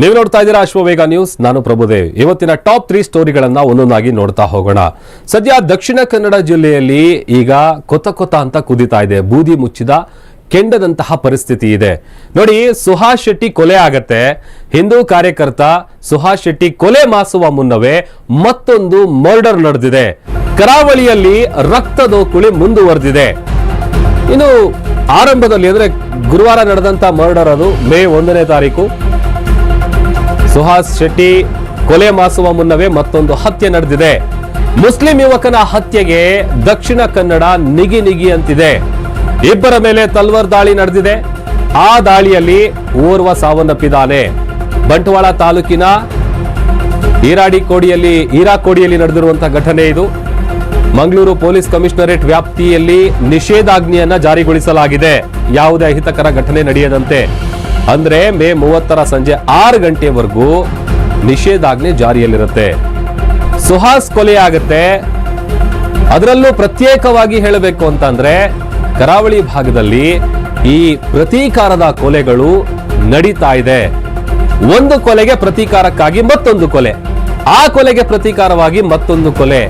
ನೀವು ನೋಡ್ತಾ ಇದ್ದೀರಾ ಅಶ್ವವೇಗ ನ್ಯೂಸ್. ನಾನು ಪ್ರಭುದೇವ್. ಇವತ್ತಿನ ಟಾಪ್ ತ್ರೀ ಸ್ಟೋರಿಗಳನ್ನ ಒಂದೊಂದಾಗಿ ನೋಡ್ತಾ ಹೋಗೋಣ. ಸದ್ಯ ದಕ್ಷಿಣ ಕನ್ನಡ ಜಿಲ್ಲೆಯಲ್ಲಿ ಈಗ ಕೊತ ಕೊತ ಅಂತ ಕುದಿತಾ ಇದೆ. ಬೂದಿ ಮುಚ್ಚಿದ ಕೆಂಡದಂತಹ ಪರಿಸ್ಥಿತಿ ಇದೆ. ನೋಡಿ, ಸುಹಾಸ್ ಶೆಟ್ಟಿ ಕೊಲೆ ಆಗತ್ತೆ. ಹಿಂದೂ ಕಾರ್ಯಕರ್ತ ಸುಹಾಸ್ ಶೆಟ್ಟಿ ಕೊಲೆ ಮಾಸುವ ಮುನ್ನವೇ ಮತ್ತೊಂದು ಮರ್ಡರ್ ನಡೆದಿದೆ. ಕರಾವಳಿಯಲ್ಲಿ ರಕ್ತದೋಕುಳಿ ಮುಂದುವರೆದಿದೆ. ಇನ್ನು ಆರಂಭದಲ್ಲಿ ಅಂದ್ರೆ ಗುರುವಾರ ನಡೆದಂತ ಮರ್ಡರ್ ಅದು ಮೇ ಒಂದನೇ ತಾರೀಕು. ಸುಹಾಸ್ ಶೆಟ್ಟಿ ಕೊಲೆ ಮಾಸುವ ಮುನ್ನವೇ ಮತ್ತೊಂದು ಹತ್ಯೆ ನಡೆದಿದೆ. ಮುಸ್ಲಿಂ ಯುವಕನ ಹತ್ಯೆಗೆ ದಕ್ಷಿಣ ಕನ್ನಡ ನಿಗಿ ನಿಗಿ ಅಂತಿದೆ. ಇಬ್ಬರ ಮೇಲೆ ತಲ್ವರ್ ದಾಳಿ ನಡೆದಿದೆ. ಆ ದಾಳಿಯಲ್ಲಿ ಓರ್ವ ಸಾವನ್ನಪ್ಪಿದ್ದಾನೆ. ಬಂಟ್ವಾಳ ತಾಲೂಕಿನ ಈರಾಡಿ ಕೋಡಿಯಲ್ಲಿ ಈರಾಕೋಡಿಯಲ್ಲಿ ನಡೆದಿರುವಂತಹ ಘಟನೆ ಇದು. ಮಂಗಳೂರು ಪೊಲೀಸ್ ಕಮಿಷನರೇಟ್ ವ್ಯಾಪ್ತಿಯಲ್ಲಿ ನಿಷೇಧಾಜ್ಞೆಯನ್ನ ಜಾರಿಗೊಳಿಸಲಾಗಿದೆ. ಯಾವುದೇ ಅಹಿತಕರ ಘಟನೆ ನಡೆಯದಂತೆ. ಅಂದ್ರೆ ಮೇ ಮೂವತ್ತರ ಸಂಜೆ ಆರು ಗಂಟೆವರೆಗೂ ನಿಷೇಧಾಜ್ಞೆ ಜಾರಿಯಲ್ಲಿರುತ್ತೆ. ಸುಹಾಸ್ ಕೊಲೆ ಆಗುತ್ತೆ. ಅದರಲ್ಲೂ ಪ್ರತ್ಯೇಕವಾಗಿ ಹೇಳಬೇಕು ಅಂತಂದ್ರೆ ಕರಾವಳಿ ಭಾಗದಲ್ಲಿ ಈ ಪ್ರತೀಕಾರದ ಕೊಲೆಗಳು ನಡೀತಾ ಇದೆ. ಒಂದು ಕೊಲೆಗೆ ಪ್ರತೀಕಾರಕ್ಕಾಗಿ ಮತ್ತೊಂದು ಕೊಲೆ. ಆ ಕೊಲೆಗೆ ಪ್ರತೀಕಾರವಾಗಿ ಮತ್ತೊಂದು ಕೊಲೆ.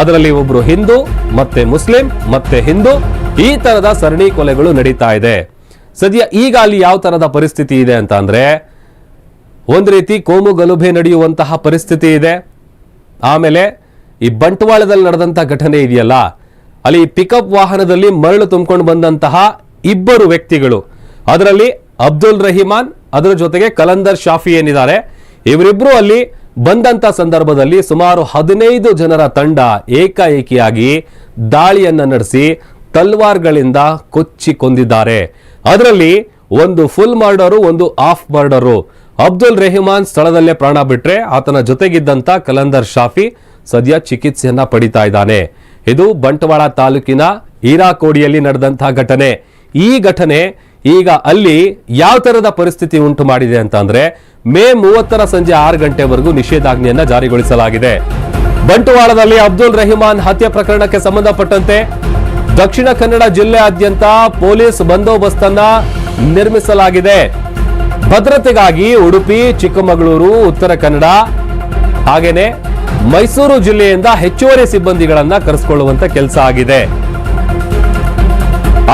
ಅದರಲ್ಲಿ ಒಬ್ರು ಹಿಂದೂ, ಮತ್ತೆ ಮುಸ್ಲಿಂ, ಮತ್ತೆ ಹಿಂದೂ ಈ ತರದ ಸರಣಿ ಕೊಲೆಗಳು ನಡೀತಾ ಇದೆ. ಸದ್ಯ ಈಗ ಅಲ್ಲಿ ಯಾವ ತರದ ಪರಿಸ್ಥಿತಿ ಇದೆ ಅಂತ ಅಂದ್ರೆ, ಒಂದು ರೀತಿ ಕೋಮು ಗಲಭೆ ನಡೆಯುವಂತಹ ಪರಿಸ್ಥಿತಿ ಇದೆ. ಆಮೇಲೆ ಈ ಬಂಟ್ವಾಳದಲ್ಲಿ ನಡೆದಂತಹ ಘಟನೆ ಇದೆಯಲ್ಲ, ಅಲ್ಲಿ ಪಿಕಪ್ ವಾಹನದಲ್ಲಿ ಮರಳು ತುಂಬಿಕೊಂಡು ಬಂದಂತಹ ಇಬ್ಬರು ವ್ಯಕ್ತಿಗಳು. ಅದರಲ್ಲಿ ಅಬ್ದುಲ್ ರಹಿಮಾನ್, ಅದರ ಜೊತೆಗೆ ಕಲಂದರ್ ಶಾಫಿ ಏನಿದ್ದಾರೆ, ಇವರಿಬ್ರು ಅಲ್ಲಿ ಬಂದಂತ ಸಂದರ್ಭದಲ್ಲಿ ಸುಮಾರು ಹದಿನೈದು ಜನರ ತಂಡ ಏಕಾಏಕಿಯಾಗಿ ದಾಳಿಯನ್ನ ನಡೆಸಿ ತಲ್ವಾರ್ಗಳಿಂದ ಕೊಚ್ಚಿ ಕೊಂದಿದ್ದಾರೆ ಅದರಲ್ಲಿ ಒಂದು ಫುಲ್ ಮರ್ಡರು ಒಂದು ಆಫ್ ಮರ್ಡರು ಅಬ್ದುಲ್ ರೆಹಮಾನ್ ಸ್ಥಳದಲ್ಲೇ ಪ್ರಾಣ ಬಿಟ್ರೆ ಆತನ ಜೊತೆಗಿದ್ದಂಥ ಕಲಂದರ್ ಶಾಫಿ ಸದ್ಯ ಚಿಕಿತ್ಸೆಯನ್ನ ಪಡಿತಾ ಇದ್ದಾನೆ. ಇದು ಬಂಟ್ವಾಳ ತಾಲೂಕಿನ ಈರಾಕೋಡಿಯಲ್ಲಿ ನಡೆದಂತಹ ಘಟನೆ. ಈ ಘಟನೆ ಈಗ ಅಲ್ಲಿ ಯಾವ ತರದ ಪರಿಸ್ಥಿತಿ ಉಂಟು ಮಾಡಿದೆ ಅಂತ ಅಂದ್ರೆ ಮೇ ಮೂವತ್ತರ ಸಂಜೆ ಆರು ಗಂಟೆವರೆಗೂ ನಿಷೇಧಾಜ್ಞೆಯನ್ನ ಜಾರಿಗೊಳಿಸಲಾಗಿದೆ. ಬಂಟ್ವಾಳದಲ್ಲಿ ಅಬ್ದುಲ್ ರೆಹಮಾನ್ ಹತ್ಯೆ ಪ್ರಕರಣಕ್ಕೆ ಸಂಬಂಧಪಟ್ಟಂತೆ ದಕ್ಷಿಣ ಕನ್ನಡ ಜಿಲ್ಲೆಯಾದ್ಯಂತ ಪೊಲೀಸ್ ಬಂದೋಬಸ್ತನ್ನ ನಿರ್ಮಿಸಲಾಗಿದೆ. ಭದ್ರತೆಗಾಗಿ ಉಡುಪಿ, ಚಿಕ್ಕಮಗಳೂರು, ಉತ್ತರ ಕನ್ನಡ, ಹಾಗೇನೆ ಮೈಸೂರು ಜಿಲ್ಲೆಯಿಂದ ಹೆಚ್ಚುವರಿ ಸಿಬ್ಬಂದಿಗಳನ್ನ ಕರೆಸಿಕೊಳ್ಳುವಂತ ಕೆಲಸ ಆಗಿದೆ.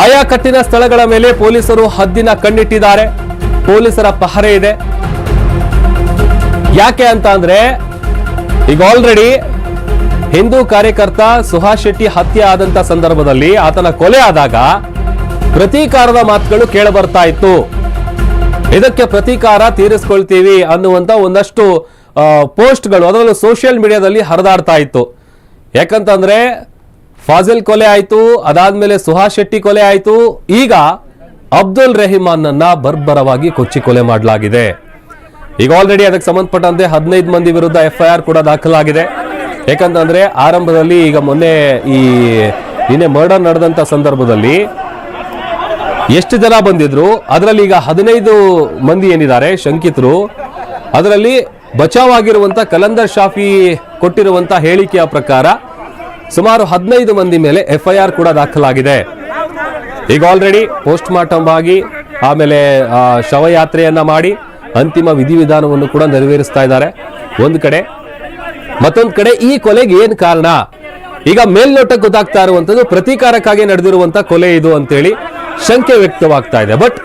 ಆಯಾ ಕಟ್ಟಿನ ಸ್ಥಳಗಳ ಮೇಲೆ ಪೊಲೀಸರು ಹದ್ದಿನ ಕಣ್ಣಿಟ್ಟಿದ್ದಾರೆ. ಪೊಲೀಸರ ಪಹರೆ ಇದೆ. ಯಾಕೆ ಅಂತ ಅಂದ್ರೆ ಈಗ ಆಲ್ರೆಡಿ ಹಿಂದೂ ಕಾರ್ಯಕರ್ತ ಸುಹಾಸ್ ಶೆಟ್ಟಿ ಹತ್ಯೆ ಆದಂತ ಸಂದರ್ಭದಲ್ಲಿ ಆತನ ಕೊಲೆ ಆದಾಗ ಪ್ರತೀಕಾರದ ಮಾತುಗಳು ಕೇಳಬರ್ತಾ ಇತ್ತು. ಇದಕ್ಕೆ ಪ್ರತೀಕಾರ ತೀರಿಸ್ಕೊಳ್ತೀವಿ ಅನ್ನುವಂತ ಒಂದಷ್ಟು ಪೋಸ್ಟ್ಗಳು ಅದರಲ್ಲೂ ಸೋಷಿಯಲ್ ಮೀಡಿಯಾದಲ್ಲಿ ಹರಿದಾಡ್ತಾ ಇತ್ತು. ಯಾಕಂತಂದ್ರೆ ಫಾಜಿಲ್ ಕೊಲೆ ಆಯಿತು, ಅದಾದ್ಮೇಲೆ ಸುಹಾಸ್ ಶೆಟ್ಟಿ ಕೊಲೆ ಆಯಿತು, ಈಗ ಅಬ್ದುಲ್ ರೆಹಿಮಾನ್ ಅನ್ನ ಬರ್ಬರವಾಗಿ ಕೊಚ್ಚಿ ಕೊಲೆ ಮಾಡಲಾಗಿದೆ. ಈಗ ಆಲ್ರೆಡಿ ಅದಕ್ಕೆ ಸಂಬಂಧಪಟ್ಟಂತೆ ಹದಿನೈದು ಮಂದಿ ವಿರುದ್ಧ ಎಫ್ಐಆರ್ ಕೂಡ ದಾಖಲಾಗಿದೆ. ಯಾಕಂತಂದ್ರೆ ಆರಂಭದಲ್ಲಿ ಈಗ ಮೊನ್ನೆ ಈ ನಿನ್ನೆ ಮರ್ಡರ್ ನಡೆದಂಥ ಸಂದರ್ಭದಲ್ಲಿ ಎಷ್ಟು ಜನ ಬಂದಿದ್ರು? ಅದರಲ್ಲಿ ಈಗ ಹದಿನೈದು ಮಂದಿ ಏನಿದ್ದಾರೆ? ಶಂಕಿತರು. ಅದರಲ್ಲಿ ಬಚಾವಾಗಿರುವಂತ ಕಲಂದರ್ ಶಾಫಿ ಕೊಟ್ಟಿರುವಂಥ ಹೇಳಿಕೆಯ ಪ್ರಕಾರ ಸುಮಾರು ಹದಿನೈದು ಮಂದಿ ಮೇಲೆ ಎಫ್ಐಆರ್ ಕೂಡ ದಾಖಲಾಗಿದೆ. ಈಗ ಆಲ್ರೆಡಿ ಪೋಸ್ಟ್ ಮಾರ್ಟಮ್ ಆಗಿ ಆಮೇಲೆ ಶವಯಾತ್ರೆಯನ್ನ ಮಾಡಿ ಅಂತಿಮ ವಿಧಿವಿಧಾನವನ್ನು ಕೂಡ ನೆರವೇರಿಸ್ತಾ ಇದ್ದಾರೆ. ಒಂದು ಕಡೆ ಮತ್ತೊಂದು ಕಡೆ ಈ ಕೊಲೆಗೆ ಏನ್ ಕಾರಣ? ಈಗ ಮೇಲ್ನೋಟಕ್ಕೆ ಗೊತ್ತಾಗ್ತಾ ಇರುವಂತದ್ದು ಪ್ರತೀಕಾರಕ್ಕಾಗಿ ನಡೆದಿರುವಂತ ಕೊಲೆ ಇದು ಅಂತೇಳಿ ಶಂಕೆ ವ್ಯಕ್ತವಾಗ್ತಾ ಇದೆ. ಬಟ್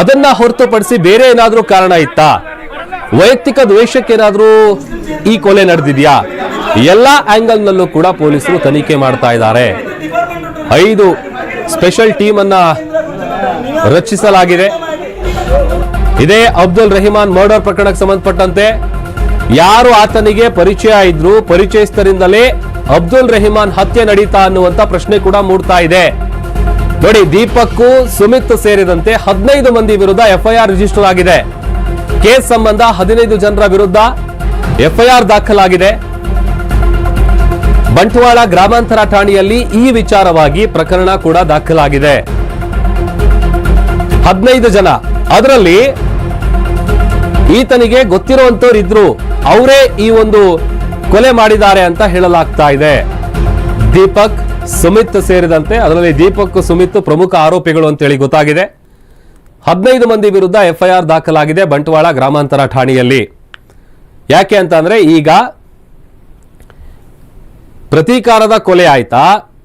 ಅದನ್ನ ಹೊರತುಪಡಿಸಿ ಬೇರೆ ಏನಾದ್ರೂ ಕಾರಣ ಇತ್ತಾ? ವೈಯಕ್ತಿಕ ದ್ವೇಷಕ್ಕೆ ಏನಾದ್ರೂ ಈ ಕೊಲೆ ನಡೆದಿದ್ಯಾ? ಎಲ್ಲಾ ಆಂಗಲ್ ನಲ್ಲೂ ಕೂಡ ಪೊಲೀಸರು ತನಿಖೆ ಮಾಡ್ತಾ ಇದ್ದಾರೆ. ಐದು ಸ್ಪೆಷಲ್ ಟೀಮ್ ಅನ್ನ ರಚಿಸಲಾಗಿದೆ ಇದೇ ಅಬ್ದುಲ್ ರಹಿಮಾನ್ ಮರ್ಡರ್ ಪ್ರಕರಣಕ್ಕೆ ಸಂಬಂಧಪಟ್ಟಂತೆ ಯಾರು ಆತನಿಗೆ ಪರಿಚಯ ಇದ್ರು ಪರಿಚಯಸ್ಥರಿಂದಲೇ ಅಬ್ದುಲ್ ರೆಹಮಾನ್ ಹತ್ಯೆ ನಡೀತಾ ಅನ್ನುವಂತ ಪ್ರಶ್ನೆ ಕೂಡ ಮೂಡ್ತಾ ಇದೆ. ನೋಡಿ, ದೀಪಕ್ಕೂ ಸುಮಿತ್ ಸೇರಿದಂತೆ ಹದಿನೈದು ಮಂದಿ ವಿರುದ್ಧ ಎಫ್ಐಆರ್ ರಿಜಿಸ್ಟರ್ ಆಗಿದೆ. ಕೇಸ್ ಸಂಬಂಧ ಹದಿನೈದು ಜನರ ವಿರುದ್ಧ ಎಫ್ಐಆರ್ ದಾಖಲಾಗಿದೆ. ಬಂಟ್ವಾಳ ಗ್ರಾಮಾಂತರ ಠಾಣೆಯಲ್ಲಿ ಈ ವಿಚಾರವಾಗಿ ಪ್ರಕರಣ ಕೂಡ ದಾಖಲಾಗಿದೆ. ಹದಿನೈದು ಜನ. ಅದರಲ್ಲಿ ಈತನಿಗೆ ಗೊತ್ತಿರುವಂತವ್ರು ಇದ್ರು ಅವರೇ ಈ ಒಂದು ಕೊಲೆ ಮಾಡಿದ್ದಾರೆ ಅಂತ ಹೇಳಲಾಗ್ತಾ ಇದೆ. ದೀಪಕ್, ಸುಮಿತ್ ಸೇರಿದಂತೆ, ಅದರಲ್ಲಿ ದೀಪಕ್, ಸುಮಿತ್ ಪ್ರಮುಖ ಆರೋಪಿಗಳು ಅಂತೇಳಿ ಗೊತ್ತಾಗಿದೆ. ಹದಿನೈದು ಮಂದಿ ವಿರುದ್ಧ ಎಫ್ಐಆರ್ ದಾಖಲಾಗಿದೆ ಬಂಟ್ವಾಳ ಗ್ರಾಮಾಂತರ ಠಾಣೆಯಲ್ಲಿ. ಯಾಕೆ ಅಂತಂದ್ರೆ ಈಗ ಪ್ರತೀಕಾರದ ಕೊಲೆ ಆಯ್ತಾ?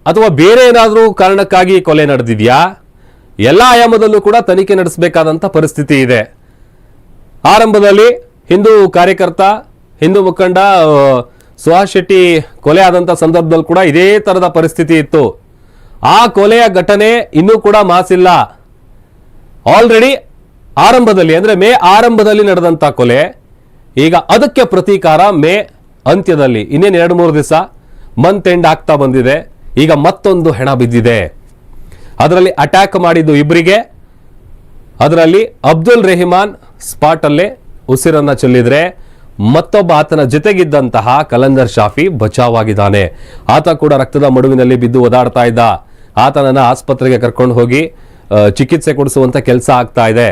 ಅಥವಾ ಬೇರೆ ಏನಾದರೂ ಕಾರಣಕ್ಕಾಗಿ ಕೊಲೆ ನಡೆದಿದೆಯಾ? ಎಲ್ಲ ಆಯಾಮದಲ್ಲೂ ಕೂಡ ತನಿಖೆ ನಡೆಸಬೇಕಾದಂಥ ಪರಿಸ್ಥಿತಿ ಇದೆ. ಆರಂಭದಲ್ಲಿ ಹಿಂದೂ ಕಾರ್ಯಕರ್ತ, ಹಿಂದೂ ಮುಖಂಡ ಸುಹಾಸ್ ಶೆಟ್ಟಿ ಕೊಲೆ ಆದಂಥ ಸಂದರ್ಭದಲ್ಲಿ ಕೂಡ ಇದೇ ಥರದ ಪರಿಸ್ಥಿತಿ ಇತ್ತು. ಆ ಕೊಲೆಯ ಘಟನೆ ಇನ್ನೂ ಕೂಡ ಮಾಸಿಲ್ಲ. ಆಲ್ರೆಡಿ ಆರಂಭದಲ್ಲಿ, ಅಂದ್ರೆ ಮೇ ಆರಂಭದಲ್ಲಿ ನಡೆದಂತ ಕೊಲೆ. ಈಗ ಅದಕ್ಕೆ ಪ್ರತೀಕಾರ ಮೇ ಅಂತ್ಯದಲ್ಲಿ, ಇನ್ನೇನು ಎರಡು ಮೂರು ದಿವಸ ಮಂತ್ ಎಂಡ್ ಆಗ್ತಾ ಬಂದಿದೆ. ಈಗ ಮತ್ತೊಂದು ಹೆಣ ಬಿದ್ದಿದೆ. ಅದರಲ್ಲಿ ಅಟ್ಯಾಕ್ ಮಾಡಿದ್ದು ಇಬ್ಬರಿಗೆ ಅದರಲ್ಲಿ ಅಬ್ದುಲ್ ರೆಹಿಮಾನ್ ಸ್ಪಾಟ್ ಅಲ್ಲೇ ಉಸಿರನ್ನ ಚೆಲ್ಲಿದ್ರೆ ಮತ್ತೊಬ್ಬ ಆತನ ಜೊತೆಗಿದ್ದಂತಹ ಕಲಂದರ್ ಶಾಫಿ ಬಚಾವಾಗಿದ್ದಾನೆ. ಆತ ಕೂಡ ರಕ್ತದ ಮಡುವಿನಲ್ಲಿ ಬಿದ್ದು ಓದಾಡ್ತಾ ಇದ್ದ. ಆತನನ್ನ ಆಸ್ಪತ್ರೆಗೆ ಕರ್ಕೊಂಡು ಹೋಗಿ ಚಿಕಿತ್ಸೆ ಕೊಡಿಸುವಂತ ಕೆಲಸ ಆಗ್ತಾ ಇದೆ.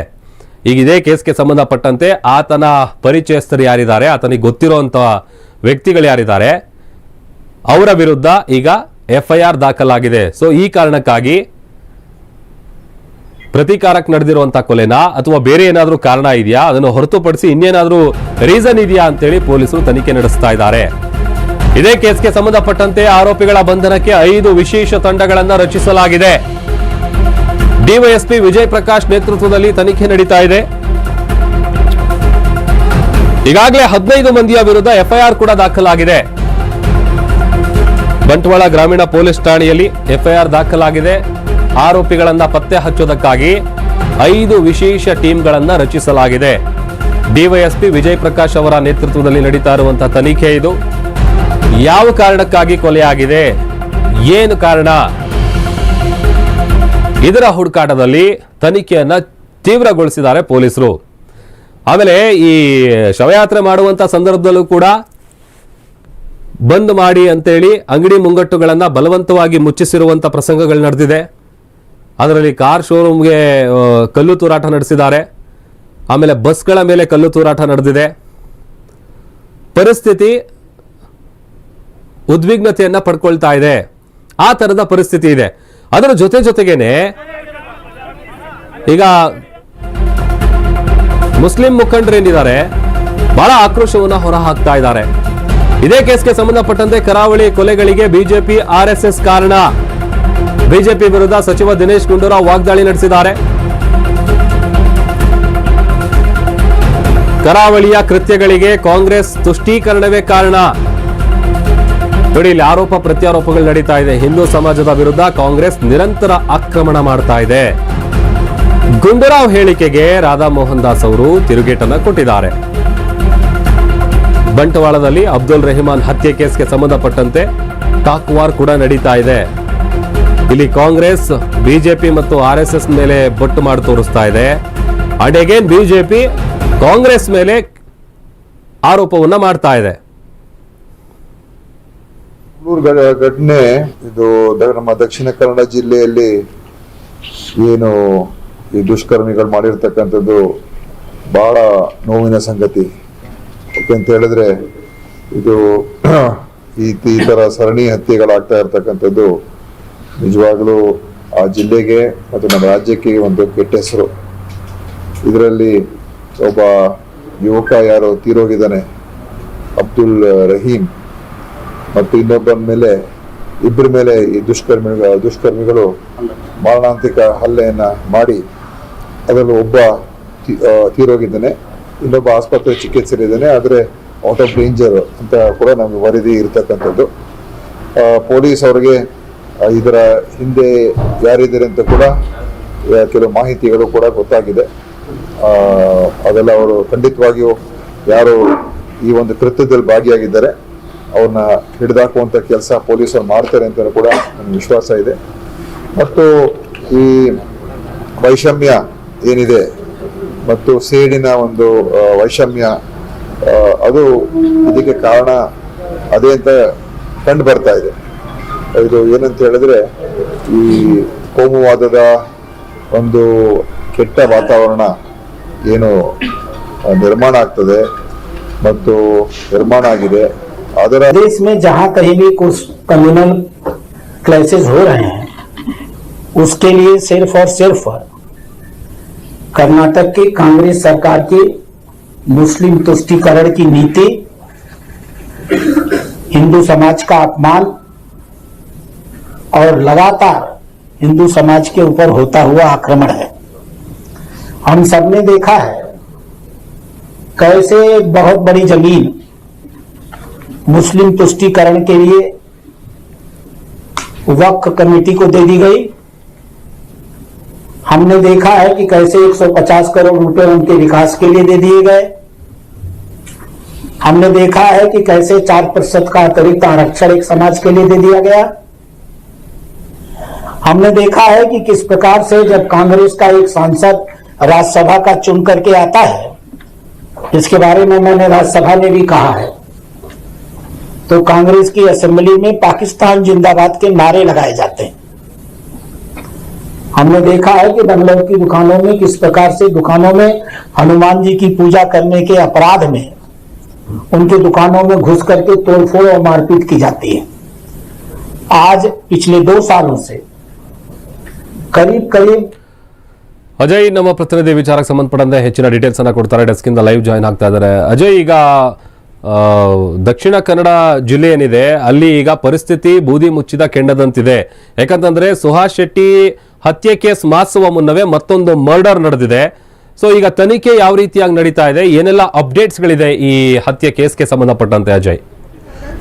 ಈಗ ಇದೇ ಕೇಸ್ಗೆ ಸಂಬಂಧಪಟ್ಟಂತೆ ಆತನ ಪರಿಚಯಸ್ಥರು ಯಾರಿದ್ದಾರೆ, ಆತನಿಗೆ ಗೊತ್ತಿರುವಂತ ವ್ಯಕ್ತಿಗಳು ಯಾರಿದ್ದಾರೆ, ಅವರ ವಿರುದ್ಧ ಈಗ ಎಫ್ಐಆರ್ ದಾಖಲಾಗಿದೆ. ಸೊ ಈ ಕಾರಣಕ್ಕಾಗಿ ಪ್ರತೀಕಾರಕ್ಕೆ ನಡೆದಿರುವಂತ ಕೊಲೆನಾ? ಅಥವಾ ಬೇರೆ ಏನಾದರೂ ಕಾರಣ ಇದೆಯಾ? ಅದನ್ನು ಹೊರತುಪಡಿಸಿ ಇನ್ನೇನಾದರೂ ರೀಸನ್ ಇದೆಯಾ ಅಂತೇಳಿ ಪೊಲೀಸರು ತನಿಖೆ ನಡೆಸ್ತಾ ಇದ್ದಾರೆ. ಇದೇ ಕೇಸ್ಗೆ ಸಂಬಂಧಪಟ್ಟಂತೆ ಆರೋಪಿಗಳ ಬಂಧನಕ್ಕೆ ಐದು ವಿಶೇಷ ತಂಡಗಳನ್ನು ರಚಿಸಲಾಗಿದೆ. ಡಿವೈಎಸ್ಪಿ ವಿಜಯ್ ಪ್ರಕಾಶ್ ನೇತೃತ್ವದಲ್ಲಿ ತನಿಖೆ ನಡೀತಾ ಇದೆ. ಈಗಾಗಲೇ ಹದಿನೈದು ಮಂದಿಯ ವಿರುದ್ಧ ಎಫ್ಐಆರ್ ಕೂಡ ದಾಖಲಾಗಿದೆ. ಬಂಟ್ವಾಳ ಗ್ರಾಮೀಣ ಪೊಲೀಸ್ ಠಾಣೆಯಲ್ಲಿ ಎಫ್ಐಆರ್ ದಾಖಲಾಗಿದೆ. ಆರೋಪಿಗಳನ್ನ ಪತ್ತೆ ಹಚ್ಚುವುದಕ್ಕಾಗಿ ಐದು ವಿಶೇಷ ಟೀಮ್ಗಳನ್ನು ರಚಿಸಲಾಗಿದೆ. ಡಿವೈಎಸ್ಪಿ ವಿಜಯ್ ಪ್ರಕಾಶ್ ಅವರ ನೇತೃತ್ವದಲ್ಲಿ ನಡೀತಾ ಇರುವಂತಹ ತನಿಖೆ ಇದು. ಯಾವ ಕಾರಣಕ್ಕಾಗಿ ಕೊಲೆಯಾಗಿದೆ? ಏನು ಕಾರಣ? ಇದರ ಹುಡುಕಾಟದಲ್ಲಿ ತನಿಖೆಯನ್ನ ತೀವ್ರಗೊಳಿಸಿದ್ದಾರೆ ಪೊಲೀಸರು. ಆಮೇಲೆ ಈ ಶವಯಾತ್ರೆ ಮಾಡುವಂತ ಸಂದರ್ಭದಲ್ಲೂ ಕೂಡ ಬಂದ್ ಮಾಡಿ ಅಂತೇಳಿ ಅಂಗಡಿ ಮುಂಗಟ್ಟುಗಳನ್ನು ಬಲವಂತವಾಗಿ ಮುಚ್ಚಿಸಿರುವಂತ ಪ್ರಸಂಗಗಳು ನಡೆದಿದೆ. ಅದರಲ್ಲಿ ಕಾರ್ ಶೋರೂಮ್ಗೆ ಕಲ್ಲು ತೂರಾಟ ನಡೆಸಿದ್ದಾರೆ. ಆಮೇಲೆ ಬಸ್ಗಳ ಮೇಲೆ ಕಲ್ಲು ತೂರಾಟ ನಡೆದಿದೆ. ಪರಿಸ್ಥಿತಿ ಉದ್ವಿಗ್ನತೆಯನ್ನ ಪಡ್ಕೊಳ್ತಾ ಇದೆ. ಆ ತರದ ಪರಿಸ್ಥಿತಿ ಇದೆ. ಅದರ ಜೊತೆ ಜೊತೆಗೇನೆ, ಈಗ ಮುಸ್ಲಿಂ ಮುಖಂಡರೇನಿದ್ದಾರೆ ಬಹಳ ಆಕ್ರೋಶವನ್ನ ಹೊರ ಹಾಕ್ತಾ ಇದ್ದಾರೆ. ಇದೇ ಕೇಸ್ಗೆ ಸಂಬಂಧಪಟ್ಟಂತೆ ಕರಾವಳಿ ಕೊಲೆಗಳಿಗೆ ಬಿಜೆಪಿ ಆರ್ಎಸ್ಎಸ್ ಕಾರಣ. ಬಿಜೆಪಿ ವಿರುದ್ಧ ಸಚಿವ ದಿನೇಶ್ ಗುಂಡೂರಾವ್ ವಾಗ್ದಾಳಿ ನಡೆಸಿದ್ದಾರೆ. ಕರಾವಳಿಯ ಕೃತ್ಯಗಳಿಗೆ ಕಾಂಗ್ರೆಸ್ ತುಷ್ಟೀಕರಣವೇ ಕಾರಣ. ನೋಡಿ ಇಲ್ಲಿ ಆರೋಪ ಪ್ರತ್ಯಾರೋಪಗಳು ನಡೀತಾ ಇದೆ. ಹಿಂದೂ ಸಮಾಜದ ವಿರುದ್ಧ ಕಾಂಗ್ರೆಸ್ ನಿರಂತರ ಆಕ್ರಮಣ ಮಾಡ್ತಾ ಇದೆ. ಗುಂಡೂರಾವ್ ಹೇಳಿಕೆಗೆ ರಾಧಾ ಮೋಹನ್ ದಾಸ್ ಅವರು ತಿರುಗೇಟನ್ನು ಕೊಟ್ಟಿದ್ದಾರೆ. ಬಂಟವಾಳದಲ್ಲಿ ಅಬ್ದುಲ್ ರೆಹಮಾನ್ ಹತ್ಯೆ ಕೇಸ್ಗೆ ಸಂಬಂಧಪಟ್ಟಂತೆ ಟಾಕ್ ವಾರ್ ಕೂಡ ನಡೀತಾ ಇದೆ. ಇಲ್ಲಿ ಕಾಂಗ್ರೆಸ್, ಬಿಜೆಪಿ ಮತ್ತು ಆರ್ ಎಸ್ ಎಸ್ ಮೇಲೆ ಬೊಟ್ಟು ಮಾಡಿ ತೋರಿಸ್ತಾ ಇದೆ. ಅಂಡ್ ಅಗೇನ್ ಬಿಜೆಪಿ ಕಾಂಗ್ರೆಸ್ ಮೇಲೆ ಆರೋಪವನ್ನ ಮಾಡ್ತಾ ಇದೆ. ಘಟನೆ, ಇದು ನಮ್ಮ ದಕ್ಷಿಣ ಕನ್ನಡ ಜಿಲ್ಲೆಯಲ್ಲಿ ಏನು ಈ ದುಷ್ಕರ್ಮಿಗಳು ಮಾಡಿರ್ತಕ್ಕಂಥದ್ದು ಬಹಳ ನೋವಿನ ಸಂಗತಿ. ಯಾಕೆಂತ ಹೇಳಿದ್ರೆ ಇದು ಈ ತರ ಸರಣಿ ಹತ್ಯೆಗಳಾಗ್ತಾ ಇರ್ತಕ್ಕಂಥದ್ದು ನಿಜವಾಗ್ಲೂ ಆ ಜಿಲ್ಲೆಗೆ ಮತ್ತು ನಮ್ಮ ರಾಜ್ಯಕ್ಕೆ ಒಂದು ಕೆಟ್ಟ ಹೆಸರು. ಇದರಲ್ಲಿ ಒಬ್ಬ ಯುವಕ ಯಾರು ತೀರೋಗಿದ್ದಾನೆ, ಅಬ್ದುಲ್ ರಹೀಂ. ಮತ್ತು ಇನ್ನೊಬ್ಬನ ಮೇಲೆ, ಇಬ್ಬರ ಮೇಲೆ ಈ ದುಷ್ಕರ್ಮಿ ದುಷ್ಕರ್ಮಿಗಳು ಮಾರಣಾಂತಿಕ ಹಲ್ಲೆಯನ್ನ ಮಾಡಿ ಅದರಲ್ಲಿ ಒಬ್ಬ ತೀರೋಗಿದ್ದಾನೆ, ಇನ್ನೊಬ್ಬ ಆಸ್ಪತ್ರೆ ಚಿಕಿತ್ಸೆಲಿದ್ದಾನೆ ಆದರೆ ಔಟ್ ಆಫ್ ಡೇಂಜರ್ ಅಂತ ಕೂಡ ನಮಗೆ ವರದಿ ಇರತಕ್ಕಂಥದ್ದು. ಪೊಲೀಸ್ ಅವರಿಗೆ ಇದರ ಹಿಂದೆ ಯಾರಿದ್ದಾರೆ ಅಂತ ಕೂಡ ಕೆಲವು ಮಾಹಿತಿಗಳು ಕೂಡ ಗೊತ್ತಾಗಿದೆ. ಅದೆಲ್ಲ ಅವರು ಖಂಡಿತವಾಗಿಯೂ ಯಾರು ಈ ಒಂದು ಕೃತ್ಯದಲ್ಲಿ ಭಾಗಿಯಾಗಿದ್ದಾರೆ, ಅವ್ರನ್ನ ಹಿಡಿದಾಕುವಂಥ ಕೆಲಸ ಪೊಲೀಸರು ಮಾಡ್ತಾರೆ ಅಂತ ಕೂಡ ನನಗೆ ವಿಶ್ವಾಸ ಇದೆ. ಮತ್ತು ಈ ವೈಷಮ್ಯ ಏನಿದೆ ಮತ್ತು ಸೇಡಿನ ಒಂದು ವೈಷಮ್ಯ ಅದು ಇದಕ್ಕೆ ಕಾರಣ ಅದೇ ಅಂತ ಕಂಡು ಬರ್ತಾ ಇದೆ. ಇದು ಏನಂತ ಹೇಳಿದ್ರೆ ಈ ಕೋಮುವಾದದ ಒಂದು ಕೆಟ್ಟ ವಾತಾವರಣ ಏನು ಆ, ನಿರ್ಮಾಣ ಆಗ್ತದೆ ಮತ್ತು ನಿರ್ಮಾಣ ಆಗಿದೆ ಅದರ देश में जहां कहीं भी कुछ कम्युनल क्लासेस हो रहे हैं उसके लिए सिर्फ और सिर्फ कर्नाटक की कांग्रेस सरकार की मुस्लिम तुष्टीकरण की नीति हिंदू समाज का अपमान और लगातार हिंदू समाज के ऊपर होता हुआ आक्रमण है। हम सबने देखा है कैसे एक बहुत बड़ी ज़मीन मुस्लिम तुष्टिकरण के लिए वक्फ कमेटी को दे दी गई। हमने देखा है कि कैसे 150 करोड़ रुपए उनके विकास के लिए दे दिए गए। हमने देखा है कि कैसे चार प्रतिशत का अतिरिक्त आरक्षण एक समाज के लिए दे दिया गया। हमने देखा है कि किस प्रकार से जब कांग्रेस का एक सांसद राज्यसभा का चुन करके आता है, इसके बारे में मैंने राज्यसभा में भी कहा है तो कांग्रेस की असेंबली में पाकिस्तान जिंदाबाद के नारे लगाए जाते हैं। हमने देखा है कि बंगलोर की दुकानों में किस प्रकार से दुकानों में हनुमान जी की पूजा करने के अपराध में उनके दुकानों में घुस करके तोड़फोड़ और मारपीट की जाती है। आज पिछले दो सालों से ಕರೀಬ್ ಕರೀಬ್ ಅಜಯ್ ನಮ್ಮ ಪ್ರತಿನಿಧಿ ವಿಚಾರಕ್ಕೆ ಸಂಬಂಧಪಟ್ಟಂತೆ ಹೆಚ್ಚಿನ ಡೀಟೇಲ್ಸ್ ಅನ್ನ ಕೊಡ್ತಾರೆ. ಡೆಸ್ಕ್ ಇಂದ ಲೈವ್ ಜಾಯಿನ್ ಆಗ್ತಾ ಇದ್ದಾರೆ. ಅಜಯ್, ಈಗ ದಕ್ಷಿಣ ಕನ್ನಡ ಜಿಲ್ಲೆ ಏನಿದೆ, ಅಲ್ಲಿ ಈಗ ಪರಿಸ್ಥಿತಿ ಬೂದಿ ಮುಚ್ಚಿದ ಕೆಂಡದಂತಿದೆ. ಯಾಕಂತಂದ್ರೆ ಸುಹಾಸ್ ಶೆಟ್ಟಿ ಹತ್ಯೆ ಕೇಸ್ ಮಾಸುವ ಮುನ್ನವೇ ಮತ್ತೊಂದು ಮರ್ಡರ್ ನಡೆದಿದೆ. ಸೊ ಈಗ ತನಿಖೆ ಯಾವ ರೀತಿಯಾಗಿ ನಡೀತಾ ಇದೆ? ಏನೆಲ್ಲ ಅಪ್ಡೇಟ್ಸ್ಗಳಿದೆ ಈ ಹತ್ಯೆ ಕೇಸ್ಗೆ ಸಂಬಂಧಪಟ್ಟಂತೆ ಅಜಯ್?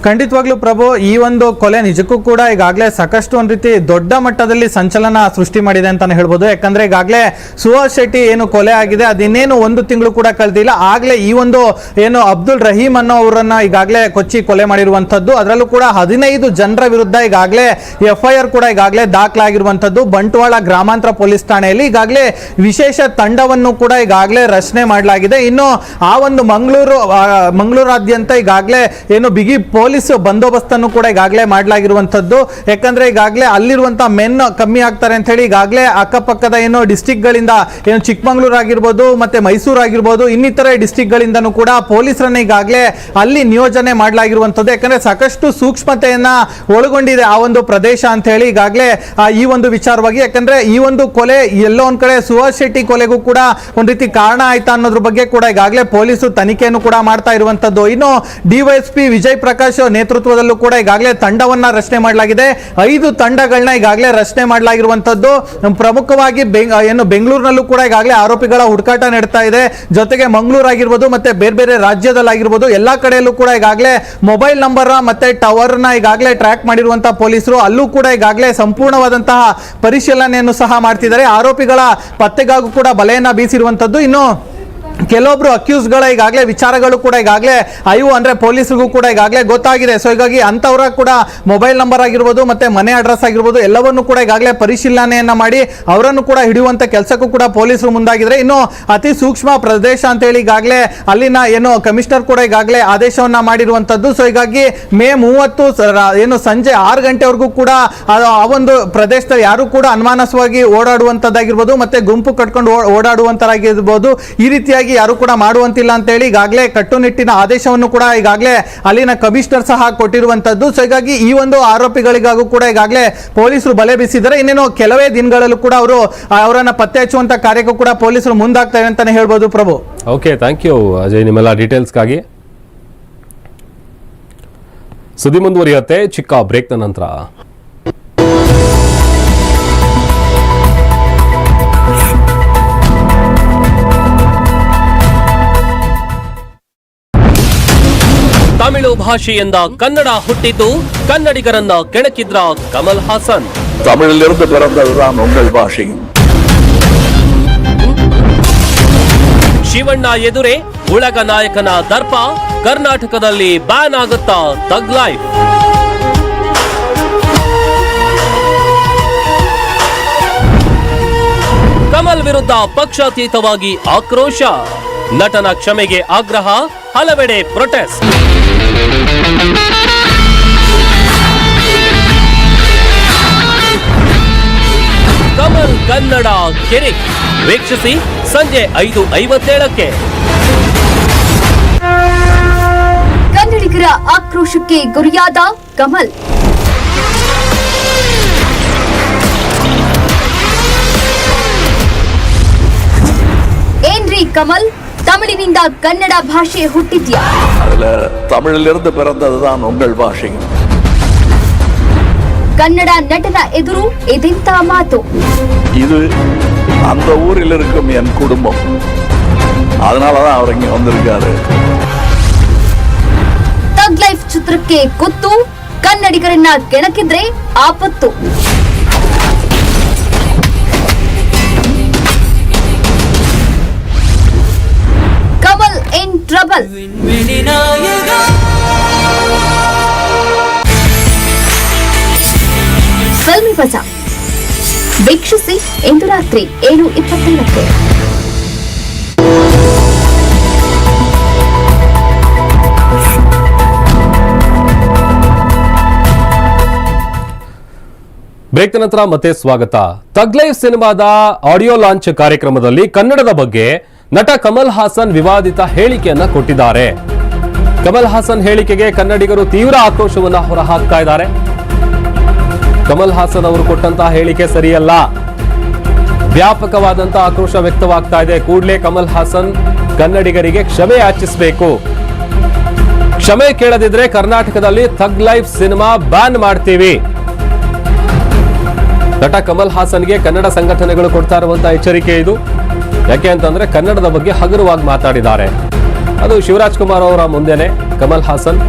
ಖಂಡಿತವಾಗ್ಲೂ ಪ್ರಭು, ಈ ಒಂದು ಕೊಲೆ ನಿಜಕ್ಕೂ ಕೂಡ ಈಗಾಗಲೇ ಸಾಕಷ್ಟು ಒಂದು ರೀತಿ ದೊಡ್ಡ ಮಟ್ಟದಲ್ಲಿ ಸಂಚಲನ ಸೃಷ್ಟಿ ಮಾಡಿದೆ ಅಂತಾನೆ ಹೇಳ್ಬೋದು. ಯಾಕಂದ್ರೆ ಈಗಾಗಲೇ ಸುಹಾಸ್ ಶೆಟ್ಟಿ ಏನು ಕೊಲೆ ಆಗಿದೆ, ಅದಿನ್ನೇನು ಒಂದು ತಿಂಗಳು ಕೂಡ ಕಳೆದಿಲ್ಲ. ಆಗ್ಲೇ ಈ ಒಂದು ಏನು ಅಬ್ದುಲ್ ರಹೀಮ್ ಅನ್ನೋ ಅವರನ್ನ ಈಗಾಗಲೇ ಕೊಚ್ಚಿ ಕೊಲೆ ಮಾಡಿರುವಂಥದ್ದು. ಅದರಲ್ಲೂ ಕೂಡ ಹದಿನೈದು ಜನರ ವಿರುದ್ಧ ಈಗಾಗಲೇ ಎಫ್ ಐ ಆರ್ ಕೂಡ ಈಗಾಗಲೇ ದಾಖಲಾಗಿರುವಂಥದ್ದು. ಬಂಟ್ವಾಳ ಗ್ರಾಮಾಂತರ ಪೊಲೀಸ್ ಠಾಣೆಯಲ್ಲಿ ಈಗಾಗಲೇ ವಿಶೇಷ ತಂಡವನ್ನು ಕೂಡ ಈಗಾಗಲೇ ರಚನೆ ಮಾಡಲಾಗಿದೆ. ಇನ್ನು ಆ ಒಂದು ಮಂಗಳೂರು ಮಂಗಳೂರಾದ್ಯಂತ ಈಗಾಗಲೇ ಏನು ಬಿಗಿ ಪೊಲೀಸ್ ಬಂದೋಬಸ್ತನ್ನು ಕೂಡ ಈಗಾಗಲೇ ಮಾಡಲಾಗಿರುವಂತದ್ದು ಯಾಕಂದ್ರೆ ಈಗಾಗಲೇ ಅಲ್ಲಿರುವಂತಹ ಮೆನ್ ಕಮ್ಮಿ ಆಗ್ತಾರೆ ಅಂತ ಹೇಳಿ ಈಗಾಗಲೇ ಅಕ್ಕಪಕ್ಕದ ಏನು ಡಿಸ್ಟಿಕ್ ಗಳಿಂದ ಏನು ಚಿಕ್ಕಮಂಗ್ಳೂರು ಆಗಿರ್ಬೋದು ಮತ್ತೆ ಮೈಸೂರು ಆಗಿರ್ಬೋದು ಇನ್ನಿತರ ಡಿಸ್ಟಿಕ್ ಗಳಿಂದನೂ ಕೂಡ ಪೊಲೀಸರನ್ನ ಈಗಾಗಲೇ ಅಲ್ಲಿ ನಿಯೋಜನೆ ಮಾಡಲಾಗಿರುವಂತದ್ದು ಯಾಕಂದ್ರೆ ಸಾಕಷ್ಟು ಸೂಕ್ಷ್ಮತೆಯನ್ನ ಒಳಗೊಂಡಿದೆ ಆ ಒಂದು ಪ್ರದೇಶ ಅಂತ ಹೇಳಿ ಈಗಾಗಲೇ ಈ ಒಂದು ವಿಚಾರವಾಗಿ. ಯಾಕಂದ್ರೆ ಈ ಒಂದು ಕೊಲೆ ಎಲ್ಲೋ ಒಂದ್ ಕಡೆ ಸುಹಾಸ್ ಶೆಟ್ಟಿ ಕೊಲೆಗೂ ಕೂಡ ಒಂದು ರೀತಿ ಕಾರಣ ಆಯ್ತಾ ಅನ್ನೋದ್ರ ಬಗ್ಗೆ ಕೂಡ ಈಗಾಗಲೇ ಪೊಲೀಸರು ತನಿಖೆಯನ್ನು ಕೂಡ ಮಾಡ್ತಾ ಇರುವಂತದ್ದು ಇನ್ನು ಡಿವೈಎಸ್ಪಿ ವಿಜಯ್ ಪ್ರಕಾಶ್ ನೇತೃತ್ವದಲ್ಲೂ ಕೂಡ ಈಗಾಗಲೇ ತಂಡವನ್ನ ರಚನೆ ಮಾಡಲಾಗಿದೆ. ಐದು ತಂಡಗಳನ್ನ ಈಗಾಗಲೇ ರಚನೆ ಮಾಡಲಾಗಿರುವಂತದ್ದು ಪ್ರಮುಖವಾಗಿ ಏನು ಬೆಂಗಳೂರಿನಲ್ಲೂ ಕೂಡ ಈಗಾಗಲೇ ಆರೋಪಿಗಳ ಹುಡುಕಾಟ ನಡೀತಾ ಇದೆ. ಜೊತೆಗೆ ಮಂಗಳೂರು ಆಗಿರ್ಬೋದು ಮತ್ತೆ ಬೇರೆ ಬೇರೆ ರಾಜ್ಯದಲ್ಲಾಗಿರ್ಬೋದು, ಎಲ್ಲಾ ಕಡೆಯಲ್ಲೂ ಕೂಡ ಈಗಾಗಲೇ ಮೊಬೈಲ್ ನಂಬರ್ ಮತ್ತೆ ಟವರ್ನ ಈಗಾಗಲೇ ಟ್ರ್ಯಾಕ್ ಮಾಡಿರುವಂತಹ ಪೊಲೀಸರು ಅಲ್ಲೂ ಕೂಡ ಈಗಾಗಲೇ ಸಂಪೂರ್ಣವಾದಂತಹ ಪರಿಶೀಲನೆಯನ್ನು ಸಹ ಮಾಡ್ತಿದ್ದಾರೆ. ಆರೋಪಿಗಳ ಪತ್ತೆಗಾಗೂ ಕೂಡ ಬಲೆಯನ್ನ ಬೀಸಿರುವಂತದ್ದು ಇನ್ನು ಕೆಲವೊಬ್ರು ಅಕ್ಯೂಸ್ಗಳ ಈಗಾಗಲೇ ವಿಚಾರಗಳು ಕೂಡ ಈಗಾಗಲೇ ಐವು ಅಂದ್ರೆ ಪೊಲೀಸರಿಗೂ ಕೂಡ ಈಗಾಗಲೇ ಗೊತ್ತಾಗಿದೆ. ಸೊ ಹೀಗಾಗಿ ಅಂತವರ ಕೂಡ ಮೊಬೈಲ್ ನಂಬರ್ ಆಗಿರ್ಬೋದು ಮತ್ತೆ ಮನೆ ಅಡ್ರೆಸ್ ಆಗಿರ್ಬೋದು ಎಲ್ಲವನ್ನು ಕೂಡ ಈಗಾಗಲೇ ಪರಿಶೀಲನೆಯನ್ನ ಮಾಡಿ ಅವರನ್ನು ಕೂಡ ಹಿಡಿಯುವಂತ ಕೆಲಸಕ್ಕೂ ಕೂಡ ಪೊಲೀಸರು ಮುಂದಾಗಿದ್ದಾರೆ. ಇನ್ನು ಅತಿ ಸೂಕ್ಷ್ಮ ಪ್ರದೇಶ ಅಂತ ಹೇಳಿ ಈಗಾಗಲೇ ಅಲ್ಲಿನ ಏನು ಕಮಿಷನರ್ ಕೂಡ ಈಗಾಗಲೇ ಆದೇಶವನ್ನ ಮಾಡಿರುವಂತದ್ದು. ಸೊ ಹೀಗಾಗಿ ಮೇ ಮೂವತ್ತು ಏನು ಸಂಜೆ ಆರು ಗಂಟೆವರೆಗೂ ಕೂಡ ಆ ಒಂದು ಪ್ರದೇಶದಲ್ಲಿ ಯಾರು ಕೂಡ ಅನುಮಾನಸ್ವಾಗಿ ಓಡಾಡುವಂತದ್ದಾಗಿರ್ಬೋದು ಮತ್ತೆ ಗುಂಪು ಕಟ್ಕೊಂಡು ಓಡಾಡುವಂತರಾಗಿರ್ಬೋದು. ಈ ರೀತಿಯಾಗಿ ಯಾರು ಕೂಡ ಮಾಡುವಂತಿಲ್ಲ ಅಂತ ಹೇಳಿ ಈಗಾಗಲೇ ಕಟ್ಟುನಿಟ್ಟಿನ ಆದೇಶವನ್ನು ಕೂಡ ಈಗಾಗಲೇ ಅಲ್ಲಿನ ಕಮಿಷನರ್ ಸಹ ಕೊಟ್ಟಿರುವಂತದ್ದು. ಸೊ ಹೀಗಾಗಿ ಈ ಒಂದು ಆರೋಪಿಗಳಿಗಾಗೂ ಕೂಡ ಈಗಾಗಲೇ ಪೊಲೀಸರು ಬಲೆ ಬೀಸಿದ್ದಾರೆ. ಇನ್ನೇನು ಕೆಲವೇ ದಿನಗಳಲ್ಲೂ ಕೂಡ ಅವರು ಅವರನ್ನ ಪತ್ತೆ ಹಚ್ಚುವಂತ ಕಾರ್ಯಕ್ಕೂ ಕೂಡ ಪೊಲೀಸರು ಮುಂದಾಗ್ತಾರೆ ಅಂತಾನೆ ಹೇಳ್ಬೋದು Prabhu. Okay thank you Ajay. ನಿಮ್ಮೆಲ್ಲ ಡೀಟೇಲ್ಸ್ಗಾಗಿ ಸುದ್ದಿ ಮುಂದುವರಿಯುತ್ತೆ. ಚಿಕ್ಕ ಬ್ರೇಕ್ನ ನಂತರ. ತಮಿಳು ಭಾಷೆಯಿಂದ ಕನ್ನಡ ಹುಟ್ಟಿದ್ದು ಕನ್ನಡಿಗರನ್ನ ಕೆಣಕಿದ್ರ ಕಮಲ್ ಹಾಸನ್ தமிழிலிருந்து பிறந்ததுதான் உங்கள் பாஷையும் ಶಿವಣ್ಣ ಎದುರೇ ಉಳಗ ನಾಯಕನ ದರ್ಪ ಕರ್ನಾಟಕದಲ್ಲಿ ಬ್ಯಾನ್ ಆಗುತ್ತಾ ತಗ್ ಲೈಫ್ ಕಮಲ್ ವಿರುದ್ಧ ಪಕ್ಷಾತೀತವಾಗಿ ಆಕ್ರೋಶ ನಟನ ಕ್ಷಮೆಗೆ ಆಗ್ರಹ ಹಲವೆಡೆ ಪ್ರೊಟೆಸ್ಟ್ ಕಮಲ್ ಕನ್ನಡ ಕೆರೆ. ವೀಕ್ಷಿಸಿ ಸಂಜೆ ಐದು ಐವತ್ತೇಳಕ್ಕೆ. ಕನ್ನಡಿಗರ ಆಕ್ರೋಶಕ್ಕೆ ಗುರಿಯಾದ ಕಮಲ್. ಏನ್ರಿ ಕಮಲ್? ತಮಿಳಿನಿಂದ ಕನ್ನಡ ಭಾಷೆ ಹುಟ್ಟಿದ್ಯಾ அதுல தமிழிலிருந்து பிறந்ததுதான் உங்கள் பாஷை. ಕನ್ನಡ ನಟನ ಎದುರು ಇದೆಂತ ಮಾತು இது அந்த ஊரில் இருக்கும் என் குடும்பம். அதனாலதான் அவர் இங்க வந்திருக்காரு. ತಗ್ ಲೈಫ್ ಚಿತ್ರಕ್ಕೆ ಗೊತ್ತು ಕನ್ನಡಿಗರನ್ನ ಕೆಣಕಿದ್ರೆ ಆಪತ್ತು ಟ್ರಬಲ್ ಫಿಲ್ಮಿ ವೀಕ್ಷಿಸಿ ಇಂದು ರಾತ್ರಿ ಏಳು ಇಪ್ಪತ್ತೈದಕ್ಕೆ. ಬ್ರೇಕ್ ನಂತರ ಮತ್ತೆ ಸ್ವಾಗತ. ತಗ್ಲೈವ್ ಸಿನಿಮಾದ ಆಡಿಯೋ ಲಾಂಚ್ ಕಾರ್ಯಕ್ರಮದಲ್ಲಿ ಕನ್ನಡದ ಬಗ್ಗೆ ನಟ ಕಮಲ್ ಹಾಸನ್ ವಿವಾದಿತ ಹೇಳಿಕೆಯನ್ನ ಕೊಟ್ಟಿದ್ದಾರೆ. ಕಮಲ್ ಹಾಸನ್ ಹೇಳಿಕೆಗೆ ಕನ್ನಡಿಗರು ತೀವ್ರ ಆಕ್ರೋಶವನ್ನ ಹೊರಹಾಕ್ತಾ ಇದ್ದಾರೆ. ಕಮಲ್ ಹಾಸನ್ ಅವರು ಕೊಟ್ಟಂತಹ ಹೇಳಿಕೆ ಸರಿಯಲ್ಲ. ವ್ಯಾಪಕವಾದಂತಹ ಆಕ್ರೋಶ ವ್ಯಕ್ತವಾಗ್ತಾ ಇದೆ. ಕೂಡಲೇ ಕಮಲ್ ಹಾಸನ್ ಕನ್ನಡಿಗರಿಗೆ ಕ್ಷಮೆ ಯಾಚಿಸಬೇಕು. ಕ್ಷಮೆ ಕೇಳದಿದ್ರೆ ಕರ್ನಾಟಕದಲ್ಲಿ ಥಗ್ ಲೈಫ್ ಸಿನಿಮಾ ಬ್ಯಾನ್ ಮಾಡ್ತೀವಿ. ನಟ ಕಮಲ್ ಹಾಸನ್ಗೆ ಕನ್ನಡ ಸಂಘಟನೆಗಳು ಕೊಡ್ತಾ ಇರುವಂತಹ ಎಚ್ಚರಿಕೆ ಇದು. ಯಾಕೆ ಅಂತಂದ್ರೆ ಕನ್ನಡದ ಬಗ್ಗೆ ಹಗುರವಾಗಿ ಮಾತಾಡಿದ್ದಾರೆ. ಅದು ಶಿವರಾಜ್ ಕುಮಾರ್ ಅವರ ಮುಂದೆನೆ ಕಮಲ್ ಹಾಸನ್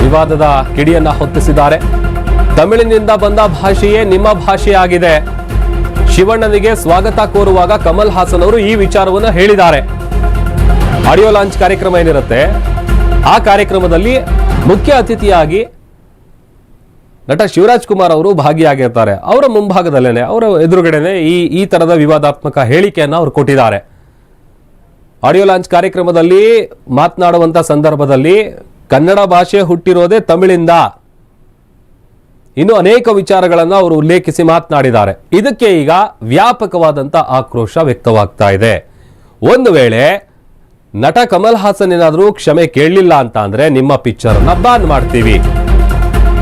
ವಿವಾದದ ಕಿಡಿಯನ್ನ ಹೊತ್ತಿಸಿದ್ದಾರೆ. ತಮಿಳಿನಿಂದ ಬಂದ ಭಾಷೆಯೇ ನಿಮ್ಮ ಭಾಷೆಯಾಗಿದೆ ಶಿವಣ್ಣನಿಗೆ ಸ್ವಾಗತ ಕೋರುವಾಗ ಕಮಲ್ ಹಾಸನ್ ಅವರು ಈ ವಿಚಾರವನ್ನು ಹೇಳಿದ್ದಾರೆ. ಆಡಿಯೋ ಲಾಂಚ್ ಕಾರ್ಯಕ್ರಮ ಏನಿರುತ್ತೆ? ಆ ಕಾರ್ಯಕ್ರಮದಲ್ಲಿ ಮುಖ್ಯ ಅತಿಥಿಯಾಗಿ ನಟ ಶಿವರಾಜ್ ಕುಮಾರ್ ಅವರು ಭಾಗಿಯಾಗಿರ್ತಾರೆ. ಅವರ ಮುಂಭಾಗದಲ್ಲೇನೆ, ಅವರ ಎದುರುಗಡೆನೆ ಈ ಈ ತರದ ವಿವಾದಾತ್ಮಕ ಹೇಳಿಕೆಯನ್ನ ಅವರು ಕೊಟ್ಟಿದ್ದಾರೆ. ಆಡಿಯೋ ಲಾಂಚ್ ಕಾರ್ಯಕ್ರಮದಲ್ಲಿ ಮಾತನಾಡುವಂತ ಸಂದರ್ಭದಲ್ಲಿ ಕನ್ನಡ ಭಾಷೆ ಹುಟ್ಟಿರೋದೇ ತಮಿಳಿಂದ. ಇನ್ನು ಅನೇಕ ವಿಚಾರಗಳನ್ನು ಅವರು ಉಲ್ಲೇಖಿಸಿ ಮಾತನಾಡಿದ್ದಾರೆ. ಇದಕ್ಕೆ ಈಗ ವ್ಯಾಪಕವಾದಂತ ಆಕ್ರೋಶ ವ್ಯಕ್ತವಾಗ್ತಾ ಇದೆ. ಒಂದು ವೇಳೆ ನಟ ಕಮಲ್ ಹಾಸನ್ ಏನಾದರೂ ಕ್ಷಮೆ ಕೇಳಲಿಲ್ಲ ಅಂತ ಅಂದ್ರೆ ನಿಮ್ಮ ಅನ್ನ ಬ್ಯಾನ್ ಮಾಡ್ತೀವಿ.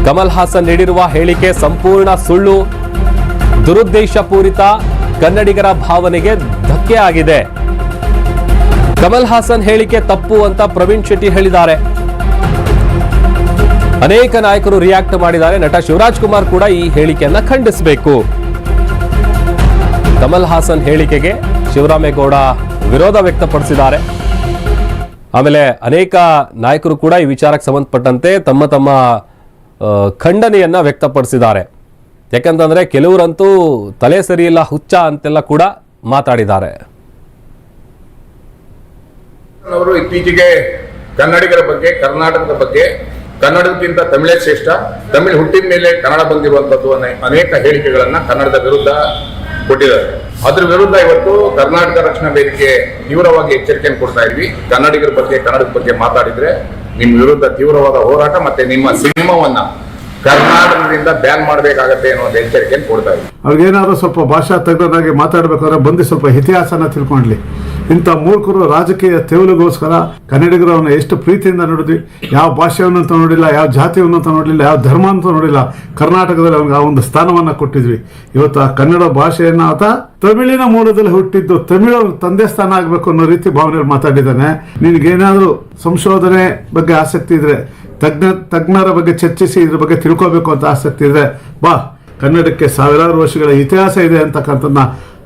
ಕಮಲ್ ಹಾಸನ್ ನೀಡಿರುವ ಹೇಳಿಕೆ ಸಂಪೂರ್ಣ ಸುಳ್ಳು. ದುರುದ್ದೇಶಪೂರಿತ ಕನ್ನಡಿಗರ ಭಾವನೆಗೆ ಧಕ್ಕೆ ಆಗಿದೆ. ಕಮಲ್ ಹಾಸನ್ ಹೇಳಿಕೆ ತಪ್ಪು ಅಂತ ಪ್ರವೀಣ್ ಶೆಟ್ಟಿ ಹೇಳಿದ್ದಾರೆ. ಅನೇಕ ನಾಯಕರು ರಿಯಾಕ್ಟ್ ಮಾಡಿದ್ದಾರೆ. ನಟ ಶಿವರಾಜ್ ಕುಮಾರ್ ಕೂಡ ಈ ಹೇಳಿಕೆಯನ್ನ ಖಂಡಿಸಬೇಕು. ಕಮಲ್ ಹಾಸನ್ ಹೇಳಿಕೆಗೆ ಶಿವರಾಮೇಗೌಡ ವಿರೋಧ ವ್ಯಕ್ತಪಡಿಸಿದ್ದಾರೆ. ಆಮೇಲೆ ಅನೇಕ ನಾಯಕರು ಕೂಡ ಈ ವಿಚಾರಕ್ಕೆ ಸಂಬಂಧಪಟ್ಟಂತೆ ತಮ್ಮ ತಮ್ಮ ಖಂಡನೆಯನ್ನ ವ್ಯಕ್ತಪಡಿಸಿದ್ದಾರೆ. ಯಾಕಂತಂದ್ರೆ ಕೆಲವರಂತೂ ತಲೆ ಸರಿಯಿಲ್ಲ ಹುಚ್ಚ ಅಂತೆಲ್ಲ ಕೂಡ ಮಾತಾಡಿದ್ದಾರೆ. ಅವರು ಇತ್ತೀಚೆಗೆ ಕನ್ನಡಿಗರ ಬಗ್ಗೆ, ಕರ್ನಾಟಕದ ಬಗ್ಗೆ, ಕನ್ನಡಕ್ಕಿಂತ ತಮಿಳೇ ಶ್ರೇಷ್ಠ, ತಮಿಳು ಹುಟ್ಟಿದ ಮೇಲೆ ಕನ್ನಡ ಬಂದಿರುವಂತದ್ದು ಅನೇ- ಅನೇಕ ಹೇಳಿಕೆಗಳನ್ನ ಕನ್ನಡದ ವಿರುದ್ಧ ಕೊಟ್ಟಿದ್ದಾರೆ. ಅದ್ರ ವಿರುದ್ಧ ಇವತ್ತು ಕರ್ನಾಟಕ ರಕ್ಷಣಾ ವೇದಿಕೆ ತೀವ್ರವಾಗಿ ಎಚ್ಚರಿಕೆಯನ್ನು ಕೊಡ್ತಾ ಇದ್ವಿ. ಕನ್ನಡಿಗರ ಬಗ್ಗೆ, ಕನ್ನಡದ ಬಗ್ಗೆ ಮಾತಾಡಿದ್ರೆ ನಿಮ್ಮ ವಿರುದ್ಧ ತೀವ್ರವಾದ ಹೋರಾಟ ಮತ್ತೆ ನಿಮ್ಮ ಸಿನಿಮಾವನ್ನ ಕರ್ನಾಟಕದಿಂದ ಬ್ಯಾನ್ ಮಾಡಬೇಕಾಗತ್ತೆ ಅನ್ನೋ ಒಂದು ಎಚ್ಚರಿಕೆಯನ್ನು ಕೊಡ್ತಾ ಇದ್ದೀವಿ ಅವ್ರಿಗೆ ಏನಾದರೂ ಸ್ವಲ್ಪ ಭಾಷಾ ತಜ್ಞರಾಗಿ ಮಾತಾಡಬೇಕಾದ್ರೆ ಬಂದು ಸ್ವಲ್ಪ ಇತಿಹಾಸನ ತಿಳ್ಕೊಂಡ್ಲಿ. ಇಂಥ ಮೂರ್ಖರು ರಾಜಕೀಯ ತೇವಲಿಗೋಸ್ಕರ ಕನ್ನಡಿಗರು ಅವನ್ನ ಎಷ್ಟು ಪ್ರೀತಿಯಿಂದ ನೋಡಿದ್ವಿ, ಯಾವ ಭಾಷೆಯನ್ನು ಅಂತ ನೋಡಿಲ್ಲ, ಯಾವ ಜಾತಿಯನ್ನು ಅಂತ ನೋಡಲಿಲ್ಲ, ಯಾವ ಧರ್ಮ ಅಂತ ನೋಡಿಲ್ಲ, ಕರ್ನಾಟಕದಲ್ಲಿ ಅವನಿಗೆ ಆ ಒಂದು ಸ್ಥಾನವನ್ನ ಕೊಟ್ಟಿದ್ವಿ. ಇವತ್ತು ಆ ಕನ್ನಡ ಭಾಷೆಯನ್ನ ಆತ ತಮಿಳಿನ ಮೂಲದಲ್ಲಿ ಹುಟ್ಟಿದ್ದು ತಮಿಳು ತಂದೆ ಸ್ಥಾನ ಆಗಬೇಕು ಅನ್ನೋ ರೀತಿ ಭಾವನೆಯಲ್ಲಿ ಮಾತಾಡಿದ್ದಾನೆ. ನಿನಗೇನಾದರೂ ಸಂಶೋಧನೆ ಬಗ್ಗೆ ಆಸಕ್ತಿ ಇದ್ರೆ, ತಜ್ಞ, ತಜ್ಞರ ಬಗ್ಗೆ ಚರ್ಚಿಸಿ, ಇದ್ರ ಬಗ್ಗೆ ತಿಳ್ಕೋಬೇಕು ಅಂತ ಆಸಕ್ತಿ ಇದ್ರೆ, ಬಾ, ಕನ್ನಡಕ್ಕೆ ಸಾವಿರಾರು ವರ್ಷಗಳ ಇತಿಹಾಸ ಇದೆ ಅಂತಕ್ಕಂಥದ್ದನ್ನ